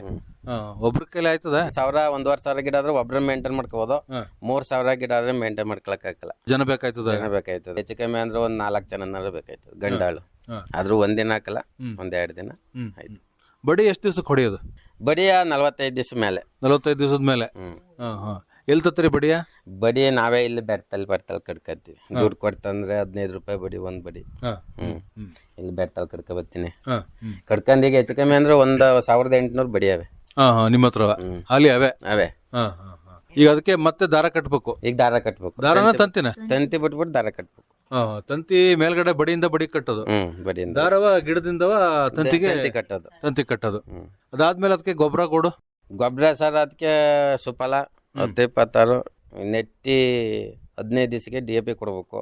ಒಬ್ರ ಕೈಲಿ ಆಯ್ತದ? ಸಾವಿರ ಒಂದೂವರೆ ಸಾವಿರ ಗಿಡ ಆದ್ರೆ ಒಬ್ರ ಮೇಂಟೈನ್ ಮಾಡ್ಕೋಬೋದು. ಮೂರ್ ಸಾವಿರ ಗಿಡ ಆದ್ರೆ ಮೇಂಟೈನ್ ಮಾಡ್ಕೊಳಕ್ ಆಗಲ್ಲ. ಜನ ಬೇಕಾಯ್ತದ? ಜನ ಬೇಕಾಯ್ತದ. ಹೆಚ್ಚು ಕಮ್ಮಿ ಅಂದ್ರೆ ಒಂದ್ ನಾಲ್ಕು ಜನ ಬೇಕಾಯ್ತದ. ಗಂಡಾಳು. ಆದ್ರೂ ಒಂದಿನ ಹಾಕಲ್ಲ ಒಂದೆರಡು ಒಂದ್ ಎರಡು ದಿನ ಆಯ್ತು. ಬಡಿ ಎಷ್ಟು ದಿವ್ಸಕ್ಕೆ ಹೊಡೆಯೋದು? ಬಡಿಯ ನಲವತ್ತೈದು ದಿವಸ ಮೇಲೆ. ನಲವತ್ತೈದು ದಿವಸದ ಮೇಲೆ? ಹಾ ಹಾ. ಎಲ್ಲಿ ತತ್ರಿ ಬಡಿಯ? ಬಡಿ ನಾವೇ ಇಲ್ಲಿ ಬೆಡ್ತಲ್ ಬೆಡ್ತಲ್ ಕಡ್ಕತ್ತೀವಿ. ದುಡ್ಡು ಕೊಡ್ತಂದ್ರೆ ಹದಿನೈದು ರೂಪಾಯಿ ಬಡಿ ಒಂದ್ ಬಡಿ. ಹ್ಮ್. ಇಲ್ಲಿ ಬೆಡ್ತಲ್ ಕಡ್ಕ ಬರ್ತೀನಿ ಕಡ್ಕಂದ್ ಈಗ ಕಡ್ಕಂದೀಗ ಹೆಚ್ಚು ಕಮ್ಮಿ ಅಂದ್ರೆ ಒಂದ್ ಸಾವಿರದ ಎಂಟುನೂರು ಬಡಿ ಅವೆ. ನಿಮ್ಮ ಹತ್ರ. ಅಲ್ಲಿ ಅವೇ? ಅವೇ. ಹಾ ಹಾ ಹಾ. ಈಗ ಅದಕ್ಕೆ ಮತ್ತೆ ದಾರ ಕಟ್ಬೇಕು? ಈಗ ದಾರ ಕಟ್ಬೇಕು. ದಾರನ ತಂತಿನ? ತಂತಿ ಬಿಟ್ಬಿಟ್ಟು ದಾರ ಕಟ್ಬೇಕು. ತಂತಿ ಮೇಲ್ಗಡೆ ಬಡಿಯಿಂದ ಬಡಿ ಕಟ್ಟೋದು. ಬಡಿಯಿಂದ. ದಾರವ ಗಿಡದಿಂದವ ತಂತಿಗೆ ತಂತಿ ಕಟ್ಟೋದು. ತಂತಿ ಕಟ್ಟೋದು. ಅದಾದ್ಮೇಲೆ ಅದಕ್ಕೆ ಗೊಬ್ಬರ ಕೊಡು. ಗೊಬ್ಬರ ಸರ್ ಅದಕ್ಕೆ ಸುಫಲ ಹತ್ತು ಇಪ್ಪತ್ತಾರು ನೆಟ್ಟಿ ಹದಿನೈದು ದಿವಸಕ್ಕೆ ಡಿ ಎ ಪಿ ಕೊಡ್ಬೇಕು.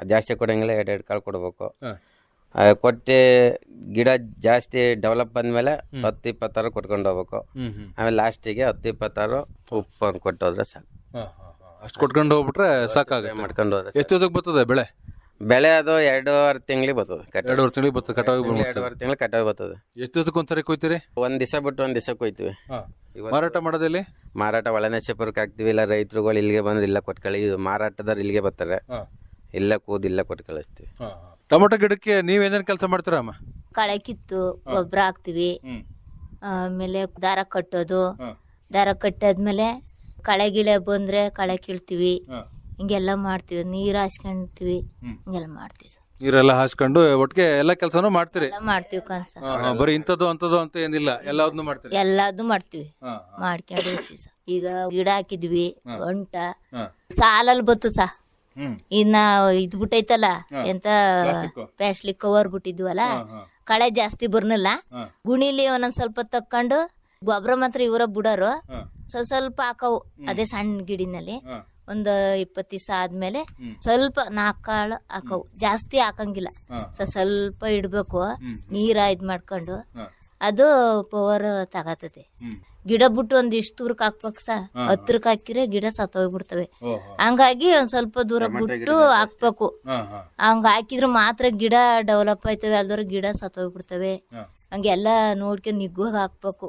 ಅದು ಜಾಸ್ತಿ ಕೊಡೋಂಗಿಲ್ಲ ಎರಡು ಎರಡು ಕಾಳು ಕೊಡ್ಬೇಕು. ಕೊಟ್ಟೆ ಗಿಡ ಜಾಸ್ತಿ ಡೆವಲಪ್ ಬಂದ್ಮೇಲೆ ಹತ್ತು ಇಪ್ಪತ್ತಾರು ಕೊಟ್ಕೊಂಡು ಹೋಗ್ಬೇಕು. ಆಮೇಲೆ ಲಾಸ್ಟಿಗೆ ಹತ್ತು ಇಪ್ಪತ್ತಾರು ಉಪ್ಪು ಕೊಟ್ಟು ಕೊಟ್ಟೋದ್ರೆ ಸಾಕು. ಅಷ್ಟ್ ಕೊಟ್ಕೊಂಡು ಹೋಗ್ಬಿಟ್ರೆ ಸಾಕಾಗ ಮಾಡ್ಕೊಂಡು ಹೋದ್ರೆ ಎಷ್ಟು ದಿವಸಕ್ಕೆ ಬರ್ತದೆ ಬೆಳೆ? ಬೆಳೆ ಅದು ಎರಡೂವರೆ ತಿಂಗಳಿಗೆ ಬರ್ತದೆ ಕಟ್ ಎರಡೂವರೆ ತಿಂಗಳಿಗೆ ಬರ್ತದೆ ಕಟಾವಿ ಬಂದ್ಬಿಡ್ತದೆ ಎರಡೂವರೆ ತಿಂಗಳು ಕಟಾವಿ ಬರ್ತದೆ. ಎಷ್ಟು ದಿವಸಕ್ಕೆ ಒಂದ್ಸರಿ ಕೊಯ್ತೀರಿ? ಒಂದ್ ದಿವಸ ಬಿಟ್ಟು ಒಂದ್ ದಿವಸ ಕೊಯ್ತೀವಿ. ಇವತ್ತು ಮಾರಾಟ ಮಾಡೋದಲ್ಲಿ ಮಾರಾಟ ಒಳನೆ ಚಪರಕ್ಕೆ ಹಾಕ್ತೀವಿ ಇಲ್ಲ ರೈತರುಗಳು ಇಲ್ಲಿಗೆ ಬಂದ್ರೆ ಇಲ್ಲ ಕೊಟ್ಟು ಕಳಿ ಇದು ಮಾರಾಟದವ್ರು ಇಲ್ಲಿಗೆ ಬರ್ತಾರೆ. ಇಲ್ಲ ಕೂದ್ ಇಲ್ಲ ಕೊಟ್ಟು ಕಳಿಸ್ತೀವಿ ಟೊಮೊಟೊ ಗಿಡಕ್ಕೆ ನೀವ್ ಏನೇನ್ ಕೆಲಸ ಮಾಡ್ತೀರಾ ಅಮ್ಮ? ಕಳೆ ಕಿತ್ತು ಗೊಬ್ಬರ ಹಾಕ್ತಿವಿ. ಹ್ಮ್. ಆಮೇಲೆ ದಾರ ಕಟ್ಟೋದು. ಹ್ಮ್. ದಾರ ಕಟ್ಟಾದ್ಮೇಲೆ ಕಳೆ ಗಿಳೆ ಬಂದ್ರೆ ಕಳೆ ಕೀಳ್ತೀವಿ. ಹ್ಮ್. ಹಿಂಗೆಲ್ಲ ಮಾಡ್ತೀವಿ ನೀರು ಹಾಸ್ಕೊಂತೀವಿ. ಹಿಂಗೆಲ್ಲ ಮಾಡ್ತೀವಿ ಸರ್. ನೀರೆಲ್ಲ ಹಾಸ್ಕೊಂಡು ಒಟ್ಟಿಗೆ ಎಲ್ಲ ಕೆಲಸನೂ ಮಾಡ್ತೀರಿ ಎಲ್ಲ ಮಾಡ್ತೀವಿ ಕನ್ಸ ಹಾ, ಹಾ, ಬರೀ ಇಂಥದ್ದು ಅಂಥದ್ದು ಅಂತ ಏನಿಲ್ಲ ಎಲ್ಲದನ್ನು ಮಾಡ್ತೀರಿ ಎಲ್ಲಾದು ಮಾಡ್ತೀವಿ ಹಾ, ಮಾಡ್ಕೊಂಡು ಹೋಗ್ತೀವಿ ಸರ್. ಈಗ ಗಿಡ ಹಾಕಿದ್ವಿ ಒಂಟ ಹಾ. ಸಾಲಲ್ಲಿ ಬತ್ತು ಸಾ ಹ್ಮ್ ಇನ್ನ ಇದ್ ಬಿಟ್ಟೈತಲ್ಲ ಎಂತ ಪ್ಲಾಸ್ಟಿಕ್ಕು. ಕವರ್ ಬಿಟ್ಟಿದ್ವಲ್ಲ ಹಾ, ಹಾ. ಕಳೆ ಜಾಸ್ತಿ ಬರ್ನಲ್ಲ ಹಾ. ಗುಣಿಲಿ ಒಂದೊಂದ್ ಸ್ವಲ್ಪ ತಕ್ಕೊಂಡು ಗೊಬ್ಬರ ಮಾತ್ರ ಇವರ ಬಿಡೋರು ಹಾ. ಸ್ವಲ್ಪ ಸ್ವಲ್ಪ ಹಾಕವು ಅದೇ ಸಣ್ಣ ಗಿಡಿನಲ್ಲಿ ಹಾ. ಒಂದು ಇಪ್ಪತ್ತು ದಿವಸ ಆದ್ಮೇಲೆ ಸ್ವಲ್ಪ ನಾಲ್ಕು ಕಾಳು ಹಾಕವು ಜಾಸ್ತಿ ಹಾಕಂಗಿಲ್ಲ. ಸ್ವಲ್ಪ ಇಡ್ಬೇಕು. ನೀರ ಇದ್ ಮಾಡ್ಕೊಂಡು ಅದು ಪವರ್ ತಗತದೆ. ಗಿಡ ಬಿಟ್ಟು ಒಂದ್ ಇಷ್ಟ ದೂರಕ್ಕೆ ಹಾಕ್ಬೇಕು ಸಾ ಹತ್ರಕ್ ಹಾಕಿದ್ರೆ ಗಿಡ ಸತ್ತೋಗ್ಬಿಡ್ತವೆ. ಹಂಗಾಗಿ ಒಂದ್ ಸ್ವಲ್ಪ ದೂರ ಬಿಟ್ಟು ಹಾಕ್ಬೇಕು. ಹಂಗ ಹಾಕಿದ್ರೆ ಮಾತ್ರ ಗಿಡ ಡೆವಲಪ್ ಆಯ್ತವೆ ಅಲ್ದ್ರ ಗಿಡ ಸತ್ತೋಗ್ಬಿಡ್ತವೆ. ಹಂಗೆಲ್ಲ ನೋಡ್ಕೊಂಡು ನಿಗ್ಗುವಾಗ ಹಾಕ್ಬೇಕು.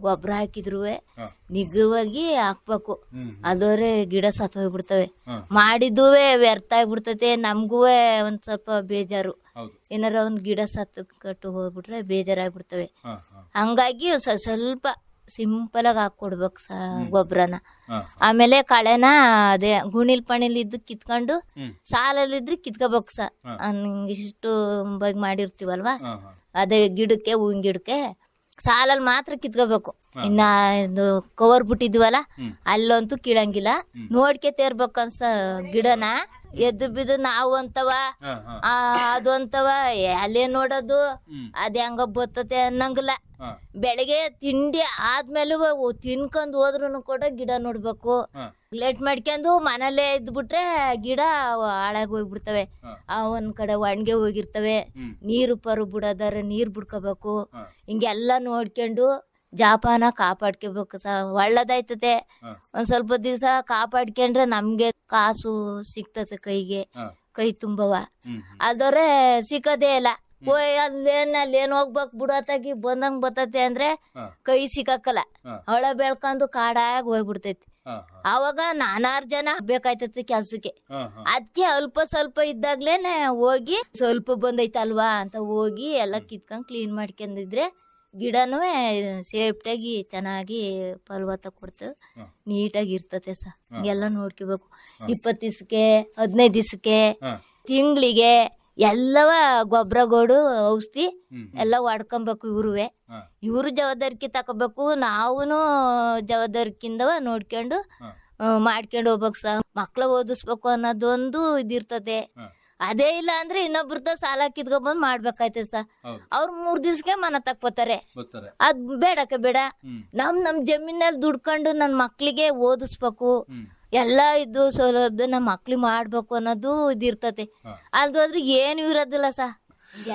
ಗೊಬ್ಬರ ಹಾಕಿದ್ರು ಹಾ. ನಿಗ್ಗುವಾಗಿ ಹಾಕ್ಬೇಕು. ಅಲ್ದವ್ರೆ ಗಿಡ ಸತ್ತೋಗ್ಬಿಡ್ತವೆ. ಮಾಡಿದುವೆ ವ್ಯರ್ಥ ಆಗ್ಬಿಡ್ತೈತೆ ನಮ್ಗೂ ಒಂದ್ ಸ್ವಲ್ಪ ಬೇಜಾರು ಏನಾರ ಒಂದ್ ಗಿಡ ಸತ್ತು ಕಟ್ಟು ಹೋಗ್ಬಿಟ್ರೆ ಬೇಜಾರಾಗ್ಬಿಡ್ತವೆ. ಹಂಗಾಗಿ ಸ್ವಲ್ಪ ಸಿಂಪಲ್ ಆಗಿ ಹಾಕೊಡ್ಬೇಕು ಸ ಗೊಬ್ಬರನ ಆಮೇಲೆ ಕಳೆನ ಅದೇ ಗುಣಿಲ್ ಪಣಿಲ್ ಇದ್ದು ಕಿತ್ಕೊಂಡು ಸಾಲಲ್ಲಿ ಇದ್ರೆ ಕಿತ್ಕೋಬೇಕು ಸ. ಇಷ್ಟು ಬಗ್ ಮಾಡಿರ್ತೀವಲ್ವಾ. ಅದೇ ಗಿಡಕ್ಕೆ ಹೂವಿನ ಗಿಡಕ್ಕೆ ಸಾಲಲ್ಲಿ ಮಾತ್ರ ಕಿತ್ಕೋಬೇಕು. ಇನ್ನ ಇದು ಕವರ್ ಬಿಟ್ಟಿದ್ವಲ್ಲ ಅಲ್ಲಂತೂ ಕೀಳಂಗಿಲ್ಲ. ನೋಡ್ಕೆ ತೇರ್ಬೇಕು ಅನ್ಸ ಗಿಡನ. ಎದ್ದು ಬಿದ್ದು ನಾವು ಅಂತವ. ಆ, ಅದು ಅಂತವ ಎಲ್ಲೇ ಅಲ್ಲೇ ನೋಡೋದು. ಅದ್ ಹೆಂಗ ಬತ್ತತೆ ಅನ್ನಂಗಿಲ್ಲ ಬೆಳಿಗ್ಗೆ ತಿಂಡಿ ಆದ್ಮೇಲೆ ತಿನ್ಕೊಂಡ್ ಹೋದ್ರು ಕೂಡ ಗಿಡ ನೋಡ್ಬೇಕು. ಲೇಟ್ ಮಾಡ್ಕೊಂಡು ಮನೇಲೆ ಇದ್ಬಿಟ್ರೆ ಗಿಡ ಹಾಳಾಗಿ ಹೋಗ್ಬಿಡ್ತವೆ ಆ ಒಂದ್ ಕಡೆ ಒಣಗೆ ಹೋಗಿರ್ತವೆ. ನೀರು ಪರು ಬಿಡೋದಾರ ನೀರ್ ಬಿಡ್ಕೋಬೇಕು ಹಿಂಗೆಲ್ಲ ನೋಡ್ಕೊಂಡು ಜಾಪಾನ ಕಾಪಾಡ್ಕೋಬೇಕು ಸ ಒಳ್ಳೇದಾಯ್ತದೆ. ಒಂದ್ ಸ್ವಲ್ಪ ದಿವಸ ಕಾಪಾಡ್ಕೊಂಡ್ರೆ ನಮ್ಗೆ ಕಾಸು ಸಿಕ್ತದೆ ಕೈಗೆ ಕೈ ತುಂಬವ. ಅದವ್ರೆ ಸಿಕ್ಕದೇ ಇಲ್ಲ ಓಯ್ ಅಲ್ಲೇನ್ ಅಲ್ಲೇನ್ ಹೋಗ್ಬೇಕು ಬಿಡತ್ತಾಗಿ ಬಂದಂಗ್ ಬರ್ತತೆ ಅಂದ್ರೆ ಕೈ ಸಿಕ್ಕಲ್ಲ. ಹೊಳ ಬೆಳ್ಕೊಂಡು ಕಾಡಾಗಿ ಹೋಗ್ಬಿಡ್ತೈತಿ. ಅವಾಗ ನಾನಾರು ಜನ ಬೇಕಾಯ್ತತಿ ಕೆಲ್ಸಕ್ಕೆ. ಅದಕ್ಕೆ ಅಲ್ಪ ಸ್ವಲ್ಪ ಇದ್ದಾಗ್ಲೇನೆ ಹೋಗಿ ಸ್ವಲ್ಪ ಬಂದೈತಲ್ವಾ ಅಂತ ಹೋಗಿ ಎಲ್ಲ ಕಿತ್ಕೊಂಡ್ ಕ್ಲೀನ್ ಮಾಡ್ಕೊಂಡಿದ್ರೆ ಗಿಡನೂ ಸೇಫ್ಟಾಗಿ ಚೆನ್ನಾಗಿ ಫಲವತ್ತ ಕೊಡ್ತು ನೀಟಾಗಿ ಇರ್ತತೆ ಸ. ಎಲ್ಲ ನೋಡ್ಕೋಬೇಕು. ಇಪ್ಪತ್ತು ದಿವ್ಸಕ್ಕೆ ಹದಿನೈದು ದಿವ್ಸಕ್ಕೆ ತಿಂಗಳಿಗೆ ಎಲ್ಲವ ಗೊಬ್ಬರಗಳು ಔಷಧಿ ಎಲ್ಲ ಹೊಡ್ಕೊಬೇಕು ಇವ್ರುವೆ. ಇವರು ಜವಾಬ್ದಾರಿಕೆ ತಗೋಬೇಕು ನಾವೂ ಜವಾಬ್ದಾರಿಕಿಂದ ನೋಡ್ಕೊಂಡು ಮಾಡ್ಕೊಂಡು ಹೋಗ್ಬೇಕು ಸರ್ ಮಕ್ಕಳು ಓದಿಸ್ಬೇಕು ಅನ್ನೋದೊಂದು ಇದಿರ್ತದೆ. ಅದೇ ಇಲ್ಲ ಅಂದ್ರೆ ಇನ್ನೊಬ್ರದ ಸಾಲ ಕಿತ್ಕೊಂಡ್ಬಂದ್ ಮಾಡ್ಬೇಕಾಯ್ತದೆ ಸರ್. ಹೌದು. ಅವ್ರು ಮೂರ್ ದಿವ್ಸಕ್ಕೆ ಮನ ತಕ್ಕೋತಾರೆ. ಬರ್ತಾರೆ. ಅದ್ ಬೇಡಕ್ಕೆ ಬೇಡ. ಹ್ಮ್. ನಮ್ ನಮ್ ಜಮೀನಲ್ಲಿ ದುಡ್ಕೊಂಡು ನನ್ ಮಕ್ಳಿಗೆ ಓದಿಸ್ಬೇಕು. ಎಲ್ಲಾ ಎಲ್ಲ ಇದು ಸೌಲಭ್ಯ ನಮ್ಮ ಮಕ್ಳಿಗೆ ಮಾಡ್ಬೇಕು ಅನ್ನೋದು ಇದಿರ್ತತೆ ಹಾ. ಅಲ್ದೋದ್ರೆ ಏನು ಇರೋದಿಲ್ಲ ಸರ್.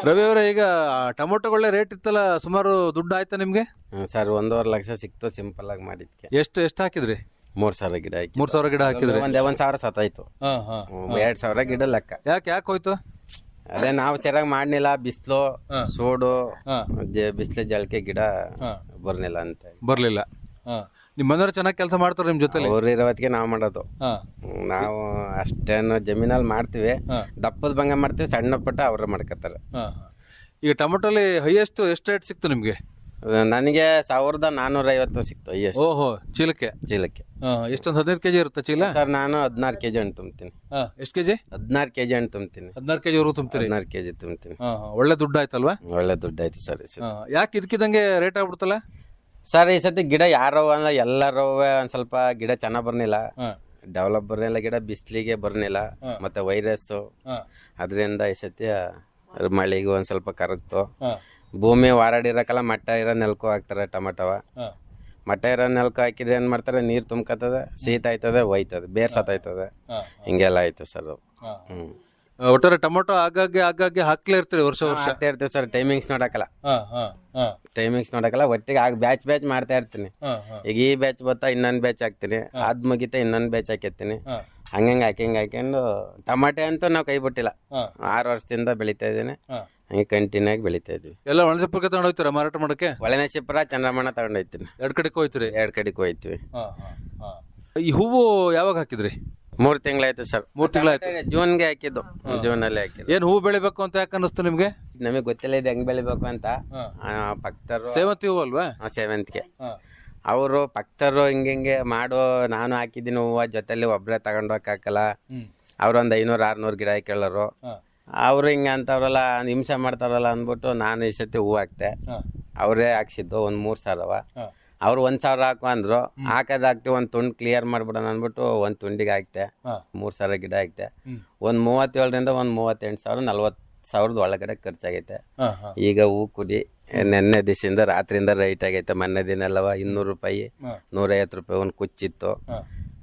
ರವಿ ಅವರೇ ಈಗ ಟೊಮೊಟೊಗಳ ರೇಟ್ ಇತ್ತಲ್ಲ ಸುಮಾರು ದುಡ್ಡು ಆಯ್ತಾ ನಿಮ್ಗೆ? ಹ್ಮ್, ಸರ್ ಒಂದೂವರೆ ಲಕ್ಷ ಸಿಕ್ತು ಸಿಂಪಲ್ ಆಗಿ ಮಾಡಿದ್ಕೆ. ಎಷ್ಟು ಎಷ್ಟು ಹಾಕಿದ್ರಿ? ಮೂರ್ ಸಾವಿರ ಗಿಡ ಹಾಕಿ. ಮೂರ್ ಸಾವಿರ ಗಿಡ ಹಾಕಿದ್ರೆ? ಒಂದ್ ಒಂದ್ ಸಾವಿರ ಸತ್ತಾಯ್ತು. ಹಾ ಎರಡ್ ಸಾವಿರ ಗಿಡ ಲೆಕ್ಕ. ಯಾಕೆ ಯಾಕೆ ಹೋಯ್ತು? ಅದೇ ನಾವು ಸರಿಯಾಗಿ ಮಾಡ್ನಿಲ್ಲ ಬಿಸ್ಲು. ಸೋಡು ಬಿಸ್ಲೆ ಜಳಕೆ ಗಿಡ ಬರ್ಲಿಲ್ಲ ಬರ್ನಿಲ್ಲ ಅಂತ ಬರ್ಲಿಲ್ಲ. ಹಾ. ನಿಮ್ಮ ಮನೆಯವ್ರು ಚೆನ್ನಾಗಿ ಕೆಲಸ ಮಾಡ್ತಾರೆ ನಿಮ್ಮ ಜೊತೆ ಅವ್ರು ಇರೋವತ್ತಿಗೆ ನಾವು ಮಾಡೋದು. ಹಾ. ನಾವು ಅಷ್ಟೇನು ಜಮೀನಲ್ಲಿ ಮಾಡ್ತೀವಿ. ದಪ್ಪದ ಬಂಗ ಮಾಡ್ತೀವಿ ಸಣ್ಣ ಪುಟ್ಟ ಅವ್ರ ಮಾಡ್ಕೋತಾರೆ. ಈಗ ಟೊಮೊಟೊಲಿ ಹೈಯೆಸ್ಟ್ ಎಷ್ಟು ರೇಟ್ ಸಿಕ್ತು ನಿಮಗೆ? ನನಗೆ ಸಾವಿರದ ನಾನ್ನೂರ ಐವತ್ತು ಸಿಕ್ತು ಎಷ್ಟು ಓಹೋ ಚೀಲಕ್ಕೆ? ಚೀಲಕ್ಕೆ. ಎಷ್ಟೊಂದು ಹದಿನೈದು ಕೆಜಿ ಇರುತ್ತೆ ಚೀಲ? ಸರ್ ನಾನು ಹದಿನಾರು ಕೆಜಿ ಹಣ್ಣು ತುಂಬ್ತೀನಿ. ಎಷ್ಟು ಕೆಜಿ? ಹದಿನಾರು ಕೆಜಿ ಹಣ್ಣು ತುಂಬ್ತೀನಿ. ಹದಿನಾರು ಕೆಜಿ ಅವರು ತುಂಬ್ತೀರಿ? ಹದಿನಾರು ಕೆಜಿ ತುಂಬ್ತೀನಿ. ಒಳ್ಳೆ ದುಡ್ಡು ಆಯ್ತಲ್ವಾ ಒಳ್ಳೆ ದುಡ್ಡು ಆಯ್ತು ಸರ್ ಯಾಕೆ ಇದಕ್ಕಿದಂಗೆ ರೇಟ್ ಆಗ್ಬಿಡ್ತಲ್ಲ? ಸರ್ ಈ ಸತಿ ಗಿಡ ಯಾರೋ ಅಲ್ಲ ಎಲ್ಲರೂ ಒಂದು ಸ್ವಲ್ಪ ಗಿಡ ಚೆನ್ನಾಗಿ ಬರ್ನಿಲ್ಲ. ಡೆವಲಪ್ ಬರ್ನಿಲ್ಲ ಗಿಡ ಬಿಸಿಲಿಗೆ ಬರ್ನಿಲ್ಲ. ಮತ್ತೆ ವೈರಸ್ಸು ಅದರಿಂದ ಈ ಸತಿ ಮಳೆಗೂ ಒಂದು ಸ್ವಲ್ಪ ಕರಗ್ತು. ಭೂಮಿ ವಾರಾಡಿರಕಲ್ಲ ಮಟ್ಟ ಇರೋ ನೆಲ್ಕು ಹಾಕ್ತಾರೆ ಟೊಮೆಟೊವ. ಮಟ್ಟ ಇರೋ ನೆಲ್ಕು ಹಾಕಿದ್ರೆ ಏನು ಮಾಡ್ತಾರೆ? ನೀರು ತುಂಬ್ಕತ್ತದ ಶೀತ ಆಯ್ತದೆ ಒಯ್ತದೆ ಬೇರ್ ಸತ್ತಾಯ್ತದೆ ಹಿಂಗೆಲ್ಲ ಆಯ್ತು ಸರ್ ಹ್ಞೂ ಹ್ಮ್. ಒಟ್ಟಾರೆ ಟೊಮೊಟೊ ಆಗಾಗ್ಗೆ ಆಗಾಗ್ಗೆ ಹಾಕ್ಲೇ ಇರ್ತೀರಿ ವರ್ಷ ವರ್ಷ? ಹಾಕ್ತಾ ಇರ್ತೀವಿ ಸರ್ ಟೈಮಿಂಗ್ಸ್ ಹಾ ಟೈಮಿಂಗ್ಸ್ ನೋಡಕಲ್ಲ ಒಟ್ಟಿಗೆ ಆಗ ಬ್ಯಾಚ್ ಬ್ಯಾಚ್ ಮಾಡ್ತಾ ಇರ್ತೀನಿ. ಈಗ ಈ ಬ್ಯಾಚ್ ಬತ್ತ ಇನ್ನೊಂದು ಬ್ಯಾಚ್ ಹಾಕ್ತೀನಿ ಅದ್ ಮುಗಿತಾ ಇನ್ನೊಂದು ಬ್ಯಾಚ್ ಹಾಕಿರ್ತೀನಿ ಹಂಗಂಗೆ ಹಾಕಿಂಗ್ ಹಾಕೊಂಡು ಟಮಾಟೆ ಅಂತೂ ನಾವು ಕೈ ಬಿಟ್ಟಿಲ್ಲ. ಆರು ವರ್ಷದಿಂದ ಬೆಳಿತಾ ಇದ್ದೀನಿ. ಹಂಗೆ ಕಂಟಿನ್ಯೂ ಆಗಿ ಬೆಳಿತಾ ಇದ್ವಿ. ಎಲ್ಲ ಒಣಸಪ್ಪಕ್ಕೆ ತಗೊಂಡು ಹೋಗ್ತೀರಾ ಮಾರಾಟ ಮಾಡಕ್ಕೆ? ಒಳನಶಿಪುರ ಚಂದ್ರಮಣ ತಗೊಂಡೋಯ್ತೀನಿ ಎರಡು ಕಡೆಗೆ ಹೋಯ್ತೀರಿ? ಎರಡು ಕಡೆಗೆ ಹೋಯ್ತೀವಿ. ಹಾ ಹಾ ಹಾ. ಈ ಹೂವು ಯಾವಾಗ ಹಾಕಿದ್ರಿ? ಮೂರು ತಿಂಗಳಾಯ್ತು ಸರ್. ಮೂರ್ ತಿಂಗಳಾಯ್ತು. ಜೂನ್ಗೆ ಹಾಕಿದ್ದು. ಜೂನಲ್ಲಿ ಹಾಕಿದ್ದು. ಏನು ಹೂವು ಬೆಳಿಬೇಕು ಅಂತ ಯಾಕೆ ಅನ್ನಿಸ್ತು ನಿಮಗೆ? ನಮಗೆ ಗೊತ್ತಿಲ್ಲ ಇದೆ ಹೆಂಗ್ ಬೆಳಿಬೇಕು ಅಂತ. ಹಾ. ಆ, ಭಕ್ತರು ಸೇವಂತಿ ಹೂವು ಅಲ್ವಾ? ಸೇವಂತಿಗೆ. ಹಾ. ಅವರು ಪಕ್ತರು ಹಿಂಗೆ ಹಿಂಗೆ ಮಾಡು ನಾನು ಹಾಕಿದ್ದೀನಿ ಹೂವು ಜೊತೆಲಿ ಒಬ್ಬರೇ ತಗೊಂಡೋಗಕ್ಕಾಗಲ್ಲ ಹ್ಮ್. ಅವ್ರು ಒಂದು ಐನೂರು ಆರ್ನೂರು ಗಿಡ ಕೇಳೋರು ಹಾ. ಅವರು ಹಿಂಗೆ ಅಂತವ್ರಲ್ಲ ಹಿಂಸೆ ಮಾಡ್ತಾರಲ್ಲ ಅಂದ್ಬಿಟ್ಟು ನಾನು ಈ ಸತಿ ಹೂ ಹಾಕ್ತೆ. ಅವರೇ ಹಾಕ್ಸಿದ್ದು ಒಂದು ಮೂರು ಸಾವಿರವ. ಅವ್ರು ಒಂದು ಸಾವಿರ ಹಾಕು ಅಂದರು. ಹಾಕೋದು ಹಾಕ್ತಿವಿ ಒಂದು ತುಂಡು ಕ್ಲಿಯರ್ ಮಾಡ್ಬಿಡೋಣ ಅಂದ್ಬಿಟ್ಟು ಒಂದು ತುಂಡಿಗೆ ಹಾಕ್ತೆ. ಮೂರು ಸಾವಿರ ಗಿಡ ಹಾಕ್ತೆ. ಒಂದು ಮೂವತ್ತೇಳರಿಂದ ಒಂದು ಮೂವತ್ತೆಂಟು ಸಾವಿರ ನಲ್ವತ್ತು ಸಾವಿರದ ಒಳಗಡೆ ಖರ್ಚಾಗೈತೆ. ಈಗ ಹೂ ಕುಡಿ ನೆನ್ನೆ ದಿವಸದಿಂದ ರಾತ್ರಿಯಿಂದ ರೈಟ್ ಆಗೈತೆ. ಮೊನ್ನೆ ದಿನ ಎಲ್ಲವ ಇನ್ನೂರು ರೂಪಾಯಿ. ನೂರೈವತ್ತು ರೂಪಾಯಿ ಒಂದು ಕುಚ್ಚಿತ್ತು.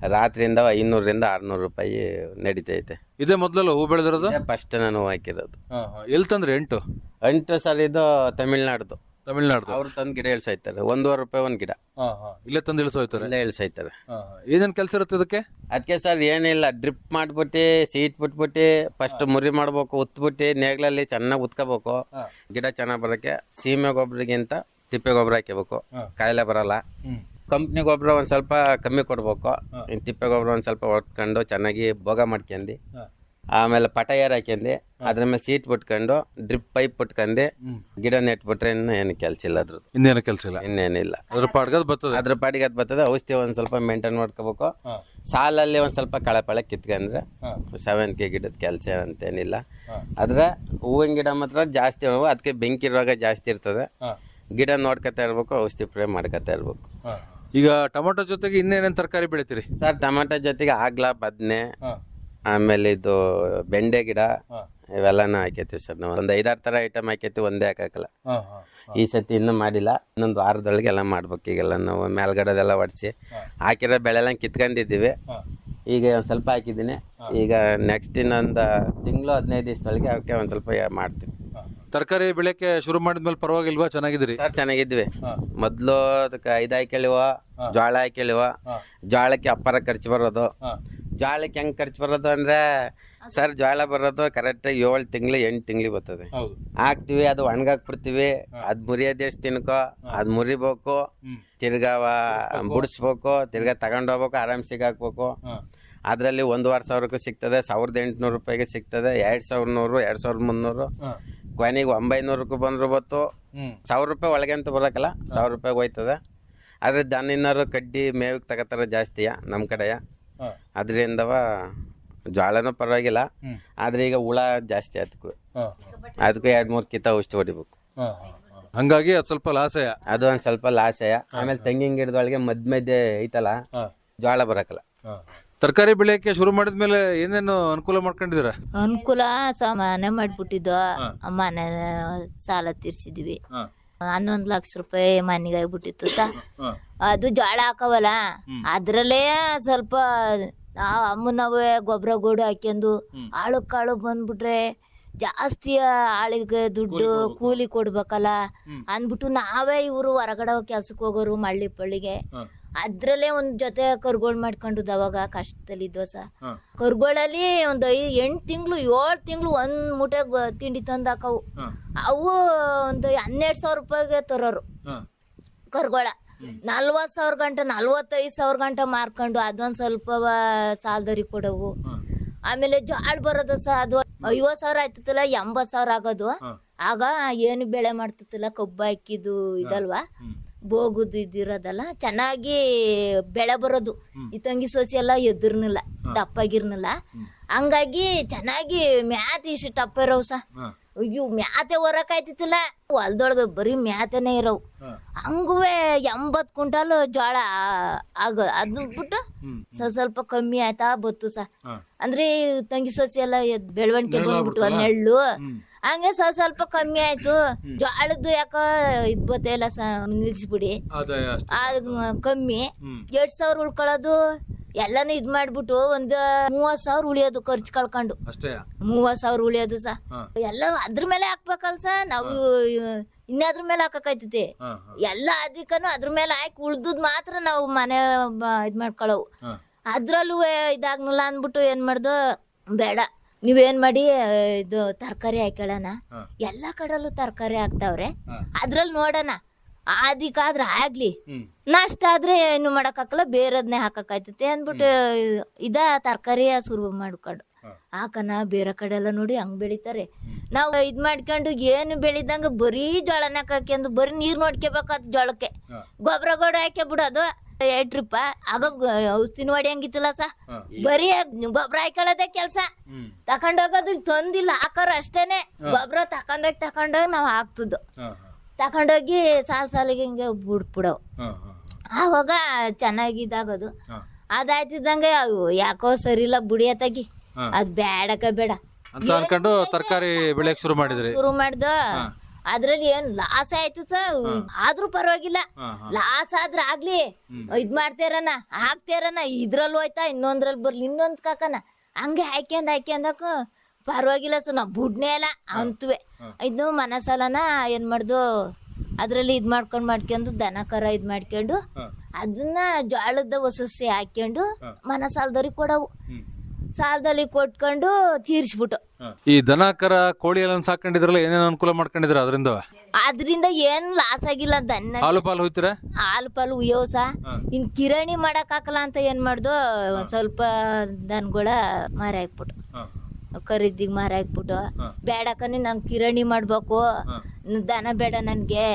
ರಾತ್ರಿಯಿಂದ ಐನೂರರಿಂದ ಆರ್ನೂರು ರೂಪಾಯಿ ನಡೀತೈತೆ ಇದೇ ಮೊದಲಲ್ಲ ಹೂ ಬೆಳೆದಿರೋದು? ಫಸ್ಟ್ ನಾನು ಹಾಕಿರೋದು. ಹಾ ಎಲ್ಲಿ ತಂದ್ರೆ ಎಂಟು? ಎಂಟು ಸರ್ ಇದು ತಮಿಳ್ನಾಡ್ದು. ತಮಿಳ್ನಾಡು ಅವ್ರು ತಂದು ಗಿಡ ಇಳ್ಸೈತಾರೆ ಒಂದೂವರೆ ರೂಪಾಯಿ ಒಂದು ಗಿಡ. ಇಲ್ಲೇ ತಂದು ಇಳಿಸೋಯ್ತಾರೆ ಇಲ್ಲೇ ಇಳ್ಸೈತಾರೆ ಹಾ. ಕೆಲಸ ಇರುತ್ತೆ ಅದಕ್ಕೆ ಅದಕ್ಕೆ ಸರ್ ಏನಿಲ್ಲ. ಡ್ರಿಪ್ ಮಾಡ್ಬಿಟ್ಟು ಸೀಟ್ ಬಿಟ್ಬಿಟ್ಟು ಫಸ್ಟ್ ಮುರಿ ಮಾಡ್ಬೇಕು ಉತ್ಬಿಟ್ಟು ನೇಗ್ಲಲ್ಲಿ ಚೆನ್ನಾಗಿ ಉತ್ಕೋಬೇಕು. ಗಿಡ ಚೆನ್ನಾಗಿ ಬರೋಕ್ಕೆ ಸೀಮೆ ಗೊಬ್ಬರಿಗಿಂತ ತಿಪ್ಪೆ ಗೊಬ್ಬರ ಹಾಕಬೇಕು. ಕಾಯಿಲೆ ಬರಲ್ಲ. ಕಂಪ್ನಿ ಗೊಬ್ಬರ ಒಂದು ಸ್ವಲ್ಪ ಕಮ್ಮಿ ಕೊಡ್ಬೇಕು. ಇನ್ನು ತಿಪ್ಪೆ ಗೊಬ್ಬರ ಒಂದು ಸ್ವಲ್ಪ ಹೊತ್ಕೊಂಡು ಚೆನ್ನಾಗಿ ಭೋಗ ಮಾಡ್ಕೊಂಡು. ಆಮೇಲೆ ಪಟಯರ್ ಏರ್ ಹಾಕ್ಯಂಡು ಅದ್ರ ಮೇಲೆ ಸೀಟ್ ಬಿಟ್ಕೊಂಡು ಡ್ರಿಪ್ ಪೈಪ್ ಬಿಟ್ಕೊಂಡಿ ಗಿಡ ನೆಟ್ಬಿಟ್ರೆ ಇನ್ನೂ ಏನು ಕೆಲಸ ಇಲ್ಲ ಅದ್ರದ್ದು. ಇನ್ನೇನು ಕೆಲಸ ಇಲ್ಲ? ಇನ್ನೇನಿಲ್ಲ. ಅದ್ರ ಪಾಡ್ಗದ್ ಬರ್ತದೆ. ಅದ್ರ ಪಾಡಿಗೆ ಅದು ಬರ್ತದೆ. ಔಷಧಿ ಒಂದು ಸ್ವಲ್ಪ ಮೇಂಟೈನ್ ಮಾಡ್ಕೋಬೇಕು. ಸಾಲಲ್ಲಿ ಒಂದು ಸ್ವಲ್ಪ ಕಳೆಪಳೆ ಕಿತ್ಕೊಂಡ್ರೆ. ಸೇವಂತಿಗೆ ಗಿಡದ ಕೆಲಸ ಅಂತೇನಿಲ್ಲ. ಆದ್ರೆ ಹೂವಿನ ಗಿಡ ಮಾತ್ರ ಜಾಸ್ತಿ ಅದಕ್ಕೆ ಬೆಂಕಿ ರೋಗ ಜಾಸ್ತಿ ಇರ್ತದೆ. ಗಿಡ ನೋಡ್ಕೊತಾ ಇರ್ಬೇಕು ಔಷಧಿ ಪ್ರೇ ಮಾಡ್ಕೊತಾ ಇರ್ಬೇಕು. ಈಗ ಟೊಮೊಟೊ ಜೊತೆಗೆ ಇನ್ನೇನೇನು ತರಕಾರಿ ಬೆಳಿತೀರಿ? ಸರ್ ಟೊಮೆಟೊ ಜೊತೆಗೆ ಆಗ್ಲ ಬದನೆ ಆಮೇಲೆ ಇದು ಬೆಂಡೆ ಗಿಡ ಇವೆಲ್ಲನೂ ಹಾಕೈತಿವಿ ಸರ್ ನಾವು. ಒಂದು ಐದಾರು ಥರ ಐಟಮ್ ಹಾಕೈತಿ ಒಂದೇ ಹಾಕಲ್ಲ ಈ ಸತಿ ಇನ್ನೂ ಮಾಡಿಲ್ಲ. ಇನ್ನೊಂದು ವಾರದೊಳಗೆ ಎಲ್ಲ ಮಾಡ್ಬೇಕು ಈಗೆಲ್ಲ ನಾವು ಮೇಲ್ಗಡೆದೆಲ್ಲ ಒಡಿಸಿ. ಹಾಕಿರೋ ಬೆಳೆ ಎಲ್ಲ ಕಿತ್ಕೊಂಡಿದ್ದೀವಿ ಈಗ ಒಂದು ಸ್ವಲ್ಪ ಹಾಕಿದ್ದೀನಿ. ಈಗ ನೆಕ್ಸ್ಟ್ ಇನ್ನೊಂದು ತಿಂಗಳು ಹದಿನೈದು ದಿವಸದೊಳಗೆ ಅದಕ್ಕೆ ಒಂದು ಸ್ವಲ್ಪ ಮಾಡ್ತೀನಿ. ತರಕಾರಿ ಬೆಳೆಕ್ಕೆ ಶುರು ಮಾಡಿದ್ಮೇಲೆ ಪರವಾಗಿಲ್ವಾ? ಚೆನ್ನಾಗಿದ್ರಿ ಸರ್ ಚೆನ್ನಾಗಿದ್ವಿ ಮೊದ್ಲು ಅದಕ್ಕೆ ಐದು ಹಾಕ್ಯಳಿವ ಜೋಳ ಹಾಕ್ಯಳಿವ. ಜೋಳಕ್ಕೆ ಅಪ್ಪರ ಖರ್ಚು ಬರೋದು. ಜೋಳಕ್ಕೆ ಹೆಂಗೆ ಖರ್ಚು ಬರೋದು ಅಂದ್ರೆ ಸರ್ ಜೋಳ ಬರೋದು ಕರೆಕ್ಟ್ ಏಳು ತಿಂಗಳು ಎಂಟು ತಿಂಗ್ಳಿಗೆ ಬರ್ತದೆ. ಹಾಕ್ತಿವಿ ಅದು ಒಣಗಾಕ್ಬಿಡ್ತೀವಿ ಅದ್ ಮುರಿಯೋದು ಎಷ್ಟು ತಿನ್ಕೋ ಅದ್ ಮುರಿಬೇಕು ತಿರ್ಗಾ ಬುಡಿಸ್ಬೇಕು ತಿರ್ಗಾ ತಗೊಂಡೋಗ್ಬೇಕು ಆರಾಮ್ ಸಿಗಾಕ್ಬೇಕು. ಅದರಲ್ಲಿ ಒಂದುವರೆ ಸಾವಿರಕ್ಕೂ ಸಿಗ್ತದೆ ಸಾವಿರದ ಎಂಟುನೂರು ರೂಪಾಯಿಗೆ ಸಿಗ್ತದೆ ಎರಡು ಸಾವಿರ ನೂರು ಎರಡು ಸಾವಿರದ ಮುನ್ನೂರು. ಕೊನೆಗೆ ಒಂಬೈನೂರಕ್ಕೂ ಬಂದ್ರು ಬತ್ತು ಸಾವಿರ ರೂಪಾಯಿ ಒಳಗೆ ಅಂತ ಬರೋಕ್ಕಲ್ಲ ಸಾವಿರ ರೂಪಾಯಿಗೆ ಹೋಯ್ತದ. ಆದರೆ ಇನ್ನಾರು ಕಡ್ಡಿ ಮೇವಿಗೆ ತಗೋತಾರೆ ಜಾಸ್ತಿಯ ನಮ್ಮ ಕಡೆಯ. ಅದರಿಂದ ಅದರಿಂದವ ಜ್ವಾಳನೂ ಪರವಾಗಿಲ್ಲ ಆದ್ರೆ ಈಗ ಹುಳ ಜಾಸ್ತಿ ಅದಕ್ಕೂ ಅದಕ್ಕೆ ಎರಡು ಮೂರು ಕಿತ್ತ ಔಷಧಿ ಹೊಡಿಬೇಕು. ಹಂಗಾಗಿ ಅದು ಸ್ವಲ್ಪ ಲಾಸಯ. ಅದು ಒಂದು ಸ್ವಲ್ಪ ಲಾಸಯ. ಆಮೇಲೆ ತೆಂಗಿನ ಗಿಡದೊಳಗೆ ಮಧ್ಯ ಮಧ್ಯೆ ಐತಲ್ಲ ಜ್ವಾಳ ಜೋಳ ಬರಕಲ್ಲ ತರಕಾರಿ ಬೆಳೆಯಕ್ಕೆ ಶುರು ಮಾಡಿದ ಮೇಲೆ ಏನೇನು ಅನುಕೂಲ ಮಾಡ್ಕೊಂಡಿದ್ದೀರಾ? ಅನುಕೂಲ ಸ ಮನೆ ಮಾಡ್ಬಿಟ್ಟಿದ್ದು ಮನೆ ಸಾಲ ತೀರ್ಸಿದ್ವಿ. ಹನ್ನೊಂದ್ ಲಕ್ಷ ರೂಪಾಯಿ ಮನೆಗೆ ಆಗ್ಬಿಟ್ಟಿತ್ತು ಸ. ಅದು ಜೋಳ ಹಾಕವಲ್ಲ ಅದ್ರಲ್ಲೇ ಸ್ವಲ್ಪ ನಾವು ಅಮ್ಮನವೇ ಗೊಬ್ಬರ ಗೋಡು ಹಾಕ್ಯಂದು ಆಳು ಕಾಳು ಬಂದ್ಬಿಟ್ರೆ ಜಾಸ್ತಿ ಆಳಿಗೆ ದುಡ್ಡು ಕೂಲಿ ಕೊಡ್ಬೇಕಲ್ಲ. ಅಂದ್ಬಿಟ್ಟು ನಾವೇ ಇವರು ಹೊರಗಡೆ ಕೆಲ್ಸಕ್ಕೆ ಹೋಗೋರು ಮಳ್ಳಿ ಪಳ್ಳಿಗೆ. ಅದ್ರಲ್ಲೇ ಒಂದ್ ಜೊತೆ ಕರ್ಗೋಳ್ ಮಾಡ್ಕೊಂಡು ಅವಾಗ ಕಷ್ಟದಲ್ಲಿ ದೋಸ. ಕರ್ಗೋಳಲ್ಲಿ ಒಂದ್ ಐ ಎಂಟು ತಿಂಗಳು ಏಳ್ ತಿಂಗಳು ಒಂದ್ ಮೂಟೆ ಗ- ತಿಂಡಿ ತಂದಾಕವು. ಅವು ಒಂದು ಹನ್ನೆರಡು ಸಾವಿರ ರೂಪಾಯಿಗೆ ತರೋರು. ಕರ್ಗೋಳ. ಕರ್ಗೊಳ ನಲ್ವತ್ ಸಾವಿರ ಗಂಟೆ ನಲ್ವತ್ತೈದು ಸಾವಿರ ಗಂಟೆ ಮಾರ್ಕೊಂಡು ಅದೊಂದ್ ಸ್ವಲ್ಪ ಸಾಲದರಿ ಕೊಡವು. ಆಮೇಲೆ ಜಾಳ್ ಬರೋದು ಸಹ ಅದು ಐವತ್ ಸಾವಿರ ಆಯ್ತಲ್ಲ ಎಂಬತ್ ಸಾವಿರ ಆಗೋದು. ಆಗ ಏನು ಬೆಳೆ ಮಾಡ್ತಿತ್ತಲ್ಲ ಕಬ್ಬು ಹಾಕಿದ್ದು ಇದಲ್ವಾ? ಬೋಗುದು ಇದಿರೋದಲ್ಲ ಚೆನ್ನಾಗಿ ಬೆಳೆ ಬರೋದು. ಈ ತಂಗಿ ಸೋಸಿ ಎಲ್ಲ ಎದುರ್ನಿಲ್ಲ ದಪ್ಪಾಗಿರ್ನಿಲ್ಲ. ಹಂಗಾಗಿ ಚೆನ್ನಾಗಿ ಮ್ಯಾತ್ ಇಷ್ಟು ಟಪ್ಪ ಇರವು ಸಹ ಅಯ್ಯೋ ಮ್ಯಾತೆ ಹೊರಕ್ ಆಯ್ತಿತ್ತಿಲ್ಲ ಹೊಲ್ದೊಳಗ ಬರೀ ಮ್ಯಾತೆನೆ ಇರವು. ಹಂಗುವೆ ಎಂಬತ್ ಕ್ವಿಂಟಲ್ ಜೋಳ ಆಗ ಅದನ್ನ ಬಿಟ್ಟು ಸ್ವಲ್ಪ ಸ್ವಲ್ಪ ಕಮ್ಮಿ ಆಯ್ತಾ ಬತ್ತು ಸ. ಅಂದ್ರೆ ತಂಗಿ ಸೊಸಿ ಎಲ್ಲ ಬೆಳವಣಿಗೆ ಬಂದ್ಬಿಟ್ಟು ನೆಳ್ಳು. ಹಂಗೆ ಸ್ವಲ್ಪ ಸ್ವಲ್ಪ ಕಮ್ಮಿ ಆಯ್ತು. ಜೋಳದ್ದು ಯಾಕ ಇದ್ ಬತ್ತೆಲ್ಲ ಸ ನಿಲ್ಸ್ಬಿಡಿ. ಅದ್ ಕಮ್ಮಿ. ಎರಡ್ ಸಾವಿರ ಉಳ್ಕೊಳ್ಳೋದು ಎಲ್ಲಾನು ಇದ್ ಮಾಡ್ಬಿಟ್ಟು ಒಂದ್ ಮೂವತ್ ಸಾವಿರ ಉಳಿಯೋದು ಖರ್ಚು ಕಳ್ಕೊಂಡು. ಮೂವತ್ ಸಾವಿರ ಉಳಿಯೋದು ಸಹ ಎಲ್ಲ ಅದ್ರ ಮೇಲೆ ಹಾಕ್ಬೇಕಲ್ ಸ ನಾವು ಇನ್ನಾದ್ರ ಮೇಲೆ ಹಾಕಕೈತೈತಿ ಎಲ್ಲಾ ಅದಕ್ಕನು ಅದ್ರ ಮೇಲೆ ಹಾಕಿ ಉಳ್ದುದ್ ಮಾತ್ರ ನಾವು ಮನೆ ಇದ್ ಮಾಡ್ಕೊಳ್ಳವು. ಹಾ. ಅದ್ರಲ್ಲೂ ಇದಾಗ್ನಲ್ಲ ಅಂದ್ಬಿಟ್ಟು ಏನ್ ಮಾಡ್ದು ಬೇಡ. ನೀವೇನ್ ಮಾಡಿ ಇದು ತರಕಾರಿ ಹಾಕೊಳ್ಳೋಣ. ಎಲ್ಲಾ ಕಡೆಲ್ಲೂ ತರಕಾರಿ ಹಾಕ್ತಾವ್ರೆ. ಅದ್ರಲ್ಲಿ ನೋಡೋಣ. ಅದಕ್ಕಾದ್ರೆ ಆಗ್ಲಿ. ನಷ್ಟ ಆದ್ರೆ ಏನು ಮಾಡಕ್ಕಾಗಲ್ಲ ಬೇರೆದ್ನೇ ಹಾಕಕ್ಕಾಯ್ತೈತೆ ಅಂದ್ಬಿಟ್ಟು ಇದ ತರಕಾರಿ ಶುರು ಮಾಡ್ಕೊಂಡು. ಆಕನ ಹಾಕನ ಬೇರೆ ಕಡೆ ಎಲ್ಲ ನೋಡಿ ಹಂಗ್ ಬೆಳಿತಾರೆ. ನಾವು ಇದ್ ಮಾಡ್ಕೊಂಡು ಏನು ಬೆಳಿದಂಗ ಬರೀ ಜೋಳನ ಹಾಕೊಂಡು ಬರೀ ನೀರ್ ನೋಡ್ಕೋಬೇಕಾದ್ ಜೋಳಕ್ಕೆ. ಗೊಬ್ಬರಗಳು ಗೊಬ್ಬರ ಗೋಡ ಹಾಕಿ ಬಿಡೋದು ಎರಡ್ ರೂಪಾಯಿ. ಆಗ ಔಷಧಿ ಔಷಧಿನ ಹೊಡಿಯಂಗಿತ್ತಲ್ಲ ಸ. ಬರೀ ಗೊಬ್ಬರ ಹಾಕೊಳ್ಳೋದೇ ಕೆಲ್ಸ. ತಕೊಂಡೋಗೋದು ತೊಂದಿಲ್ಲ. ಹಾಕೋರು ಅಷ್ಟೇನೆ. ಗೊಬ್ಬರ ತಕೊಂಡೋಗಿ ತಕೊಂಡೋಗಿ ನಾವು ಹಾಕ್ತಿದ್ದು. ತಕೊಂಡೋಗಿ ಸಾಲ್ ಸಾಲಿಗೆ ಹಿಂಗೆ ಬಿಡ್ಬಿಡವು. ಆವಾಗ ಚೆನ್ನಾಗಿ ಇದಾಗೋದು. ಅದಾಯ್ತಿದ್ದಂಗೆ ಯಾಕೋ ಸರಿ ಇಲ್ಲ ಬುಡಿಯತ್ತಾಗಿ. ಅದ್ ಬೇಡಕ ಬೇಡ. ಅಂತ ಅನ್ಕೊಂಡು ತರಕಾರಿ ಬೆಳೆಯಕ್ ಶುರು ಮಾಡಿದ್ರಿ. ಶುರು ಮಾಡ್ದ. ಅದ್ರಲ್ಲಿ ಏನ್ ಲಾಸ್ ಆಯ್ತು ಸ ಆದ್ರೂ ಪರವಾಗಿಲ್ಲ. ಲಾಸ್ ಆದ್ರ ಆಗ್ಲಿ. ಇದ್ ಮಾಡ್ತೇರನ ಹಾಕ್ತೇರನ ಇದ್ರಲ್ಲಿ ಹೋಯ್ತಾ ಇನ್ನೊಂದ್ರಲ್ಲಿ ಬರ್ಲಿ ಇನ್ನೊಂದ್ ಕಾಕನ. ಹಂಗೆ ಹಾಕ್ಯಂದ್ ಹಾಕ್ಯಂದಕ ಪರವಾಗಿಲ್ಲ ಸ ನಾ ಬುಡ್ನೇ ಇಲ್ಲ ಅಂತುವೆ. ಇದು ಮನಸಲನ ಏನ್ ಮಾಡ್ದು ಅದ್ರಲ್ಲಿ ಇದ್ ಮಾಡ್ಕೊಂಡ್ ಮಾಡ್ಕೊಂಡು ದನ ಕರ ಇದ್ ಮಾಡ್ಕೊಂಡು ಅದನ್ನ ಜೋಳದ ಹೊಸಸಿ ಹಾಕೊಂಡು ಮನಸಾಲದವ್ರಿಗೆ ಮನ ಸಾಲದವ್ರಿಗೆ ಕೊಡವು. ಸಾಲದಲ್ಲಿ ಕೊಟ್ಕೊಂಡು ತೀರ್ಸ್ಬಿಟ್ಟು. ಈ ದನ ಕರ ಕೋಳಿ ಎಲ್ಲ ಸಾಕೊಂಡಿದ್ರಲ್ಲ ಏನೇನು ಅನುಕೂಲ ಮಾಡ್ಕೊಂಡಿದ್ರ ಅದರಿಂದ? ಅದರಿಂದ ಏನ್ ಲಾಸ್ ಆಗಿಲ್ಲ ದನ್ನ. ಹಾಲು ಪಾಲು ಹೋಯ್ತಿರ? ಹಾಲು ಪಾಲು. ಇನ್ ಕಿರಾಣಿ ಮಾಡಕ್ ಹಾಕಲ್ಲ ಅಂತ ಏನ್ ಮಾಡ್ದು ಒಂದ್ ಸ್ವಲ್ಪ ದನಗಳ ಮಾರಿ ಹಾಕ್ಬಿಟ್ಟು. ಖರೀದಿಗ್ ಮಾರ ಹಾಕ್ಬಿಟ್ಟು. ಬೇಡಕನಿ ನಂಗೆ ಕಿರಾಣಿ ಮಾಡ್ಬೇಕು. ದನ ಬೇಡ ನನ್ಗೆ.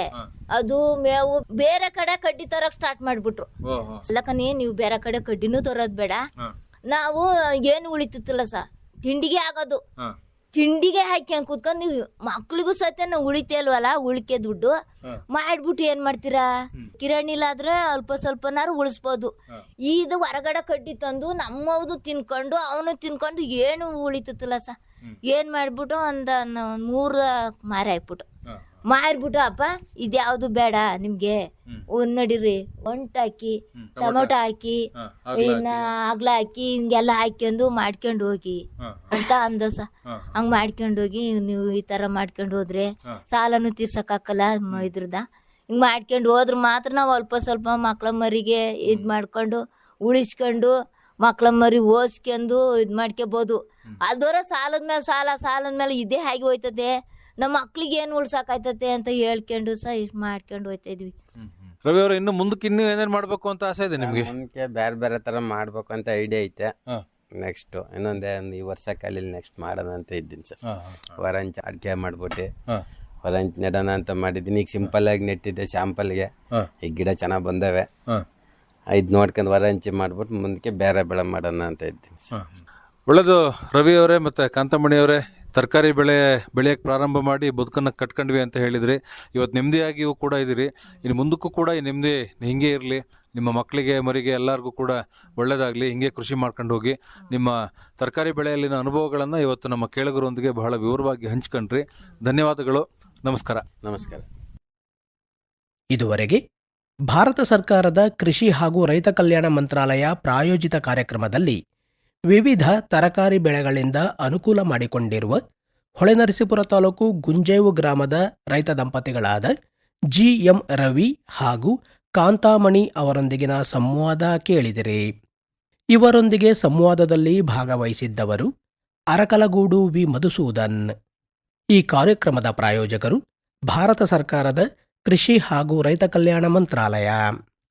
ಅದು ಮೇವು ಬೇರೆ ಕಡೆ ಕಡ್ಡಿ ತರಕ್ ಸ್ಟಾರ್ಟ್ ಮಾಡ್ಬಿಟ್ರು. ಅಲ್ಲಕನಿ ನೀವು ಬೇರೆ ಕಡೆ ಕಡ್ಡಿನೂ ತರೋದ್ ಬೇಡ. ನಾವು ಏನು ಉಳಿತಿತ್ತಲ್ಲ ಸ. ತಿಂಡಿಗೆ ಆಗೋದು. ತಿಂಡಿಗೆ ಹಾಕ್ಯಂಡ್ ಕೂತ್ಕೊಂಡ್ ನೀವು ಮಕ್ಳಿಗೂ ಸತ್ಯ ನಾವು ಉಳಿತೇ ಅಲ್ವಲ್ಲ ಉಳಿಕೆ ದುಡ್ಡು. ಮಾಡ್ಬಿಟ್ಟು ಏನ್ ಮಾಡ್ತೀರಾ? ಕಿರಾಣಿಲಾದ್ರೆ ಅಲ್ಪ ಸ್ವಲ್ಪನಾರು ಉಳಿಸ್ಬೋದು. ಇದು ಹೊರಗಡೆ ಕಡ್ಡಿ ತಂದು ನಮ್ಮವ್ದು ತಿನ್ಕೊಂಡು ಅವನು ತಿನ್ಕೊಂಡು ಏನು ಉಳಿತತ್ತಲ್ಲ ಸ. ಏನ್ ಮಾಡ್ಬಿಟ್ಟು ಒಂದ್ ಮೂರ್ ಮಾರಿ ಹಾಕ್ಬಿಟ್ಟು. ಮಾರ್ಬಿಟ್ಟು ಅಪ್ಪ ಇದ್ಯಾವ್ದು ಬೇಡ ನಿಮ್ಗೆ. ಒಂದ್ ನಡೀರಿ. ಒಂಟ್ ಹಾಕಿ ಟೊಮೊಟೊ ಹಾಕಿ. ಇನ್ನ ಅಗ್ಲ ಹಾಕಿ ಹಿಂಗೆಲ್ಲ ಹಾಕ್ಯಂಡು ಮಾಡ್ಕೊಂಡು ಹೋಗಿ. ಅಂತ ಅಂದೋಸ ಹಂಗ ಹಂಗ್ ಮಾಡ್ಕೊಂಡು ಹೋಗಿ ನೀವು ಈ ತರ ಮಾಡ್ಕೊಂಡು ಹೋದ್ರೆ ಸಾಲನು ತೀರ್ಸಕ್ ಹಾಕಲ್ಲ ಇದ್ರದ. ಹಿಂಗ್ ಮಾಡ್ಕೊಂಡು ಹೋದ್ರ ಮಾತ್ರ ನಾವು ಅಲ್ಪ ಸ್ವಲ್ಪ ಮಕ್ಳ ಮರಿಗೆ ಇದ್ ಮಾಡ್ಕೊಂಡು ಉಳಿಸ್ಕೊಂಡು ಮಕ್ಳ ಮರಿ ಓದ್ಸ್ಕೊಂಡು ಇದ್ ಮಾಡ್ಕೋಬಹುದು ಅದರ ಸಾಲದ ಮೇಲೆ ಸಾಲ ಸಾಲದ ಮೇಲೆ ಇದೇ ಹಾಗೆ ಹೋಯ್ತದೆ. ನಮ್ಮ ಮಕ್ಳಿಗೆ ಏನು ಉಳ್ಸಾಕಾಯ್ತತೆ ಅಂತ ಹೇಳ್ಕೊಂಡು ಸಹ ಇದ್ ಮಾಡ್ಕೊಂಡು ಹೋಯ್ತಾ ಇದ್ವಿ. ರವಿ ಅವ್ರ ಇನ್ನು ಮುಂದಕ್ಕೆ ಇನ್ನೂ ಏನೇನ್ ಮಾಡ್ಬೇಕು ಅಂತ ಆಸೆ ಇದೆ ನಿಮ್ಗೆ? ಮುಂದಕ್ಕೆ ಬೇರೆ ಬೇರೆ ತರ ಮಾಡ್ಬೇಕು ಅಂತ ಐಡಿಯಾ ಐತೆ. ಹಾ. ನೆಕ್ಸ್ಟ್ ಇನ್ನೊಂದೇ ಒಂದು ಈ ವರ್ಷ ಕಾಲಲ್ಲಿ ನೆಕ್ಸ್ಟ್ ಮಾಡೋಣ ಅಂತ ಇದ್ದೀನಿ ಸರ್. ಹೊರಂಚ ವರಂಚ ಅಡಿಕೆ ಮಾಡ್ಬಿಟ್ಟು. ಹಾ. ನೆಡೋಣ ಅಂತ ಮಾಡಿದ್ದೀನಿ. ಈಗ ಸಿಂಪಲ್ ಆಗಿ ನೆಟ್ಟಿದ್ದೆ ಶಾಂಪಲ್ಗೆ ಹಾ. ಈಗ ಗಿಡ ಚೆನ್ನಾಗಿ ಬಂದವೆ. ಹಾ. ಇದು ನೋಡ್ಕೊಂಡು ವರಂಚಿ ಮಾಡ್ಬಿಟ್ಟು ಮುಂದಕ್ಕೆ ಬೇರೆ ಬೆಳೆ ಮಾಡೋಣ ಅಂತ ಇದ್ದೀನಿ ಸರ್. ಒಳ್ಳೇದು ರವಿ ಅವರೇ ಮತ್ತು ಕಾಂತಮಣಿ ಅವರೇ. ತರಕಾರಿ ಬೆಳೆ ಬೆಳೆಯಕ್ಕೆ ಪ್ರಾರಂಭ ಮಾಡಿ ಬದುಕನ್ನು ಕಟ್ಕೊಂಡ್ವಿ ಅಂತ ಹೇಳಿದ್ರಿ. ಇವತ್ತು ನೆಮ್ಮದಿಯಾಗಿಯೂ ಕೂಡ ಇದ್ದೀರಿ ಇನ್ನು ಮುಂದಕ್ಕೂ ಕೂಡ ಈ ನೆಮ್ಮದಿ ಹಿಂಗೆ ಇರಲಿ. ನಿಮ್ಮ ಮಕ್ಕಳಿಗೆ ಮರಿಗೆ ಎಲ್ಲರಿಗೂ ಕೂಡ ಒಳ್ಳೆಯದಾಗಲಿ ಹಿಂಗೆ ಕೃಷಿ ಮಾಡ್ಕೊಂಡು ಹೋಗಿ. ನಿಮ್ಮ ತರಕಾರಿ ಬೆಳೆಯಲ್ಲಿನ ಅನುಭವಗಳನ್ನು ಇವತ್ತು ನಮ್ಮ ಕೇಳುಗರೊಂದಿಗೆ ಬಹಳ ವಿವರವಾಗಿ ಹಂಚ್ಕೊಂಡ್ರಿ. ಧನ್ಯವಾದಗಳು. ನಮಸ್ಕಾರ. ನಮಸ್ಕಾರ. ಇದುವರೆಗೆ ಭಾರತ ಸರ್ಕಾರದ ಕೃಷಿ ಹಾಗೂ ರೈತ ಕಲ್ಯಾಣ ಮಂತ್ರಾಲಯ ಪ್ರಾಯೋಜಿತ ಕಾರ್ಯಕ್ರಮದಲ್ಲಿ ವಿವಿಧ ತರಕಾರಿ ಬೆಳೆಗಳಿಂದ ಅನುಕೂಲ ಮಾಡಿಕೊಂಡಿರುವ ಹೊಳೆನರಸೀಪುರ ತಾಲೂಕು ಗುಂಜೇವು ಗ್ರಾಮದ ರೈತ ದಂಪತಿಗಳಾದ ಜಿ ಎಂ ರವಿ ಹಾಗೂ ಕಾಂತಾಮಣಿ ಅವರೊಂದಿಗಿನ ಸಂವಾದ ಕೇಳಿದಿರಿ. ಇವರೊಂದಿಗೆ ಸಂವಾದದಲ್ಲಿ ಭಾಗವಹಿಸಿದ್ದವರು ಅರಕಲಗೂಡು ವಿ. ಮಧುಸೂದನ್. ಈ ಕಾರ್ಯಕ್ರಮದ ಪ್ರಾಯೋಜಕರು ಭಾರತ ಸರ್ಕಾರದ ಕೃಷಿ ಹಾಗೂ ರೈತ ಕಲ್ಯಾಣ ಮಂತ್ರಾಲಯ.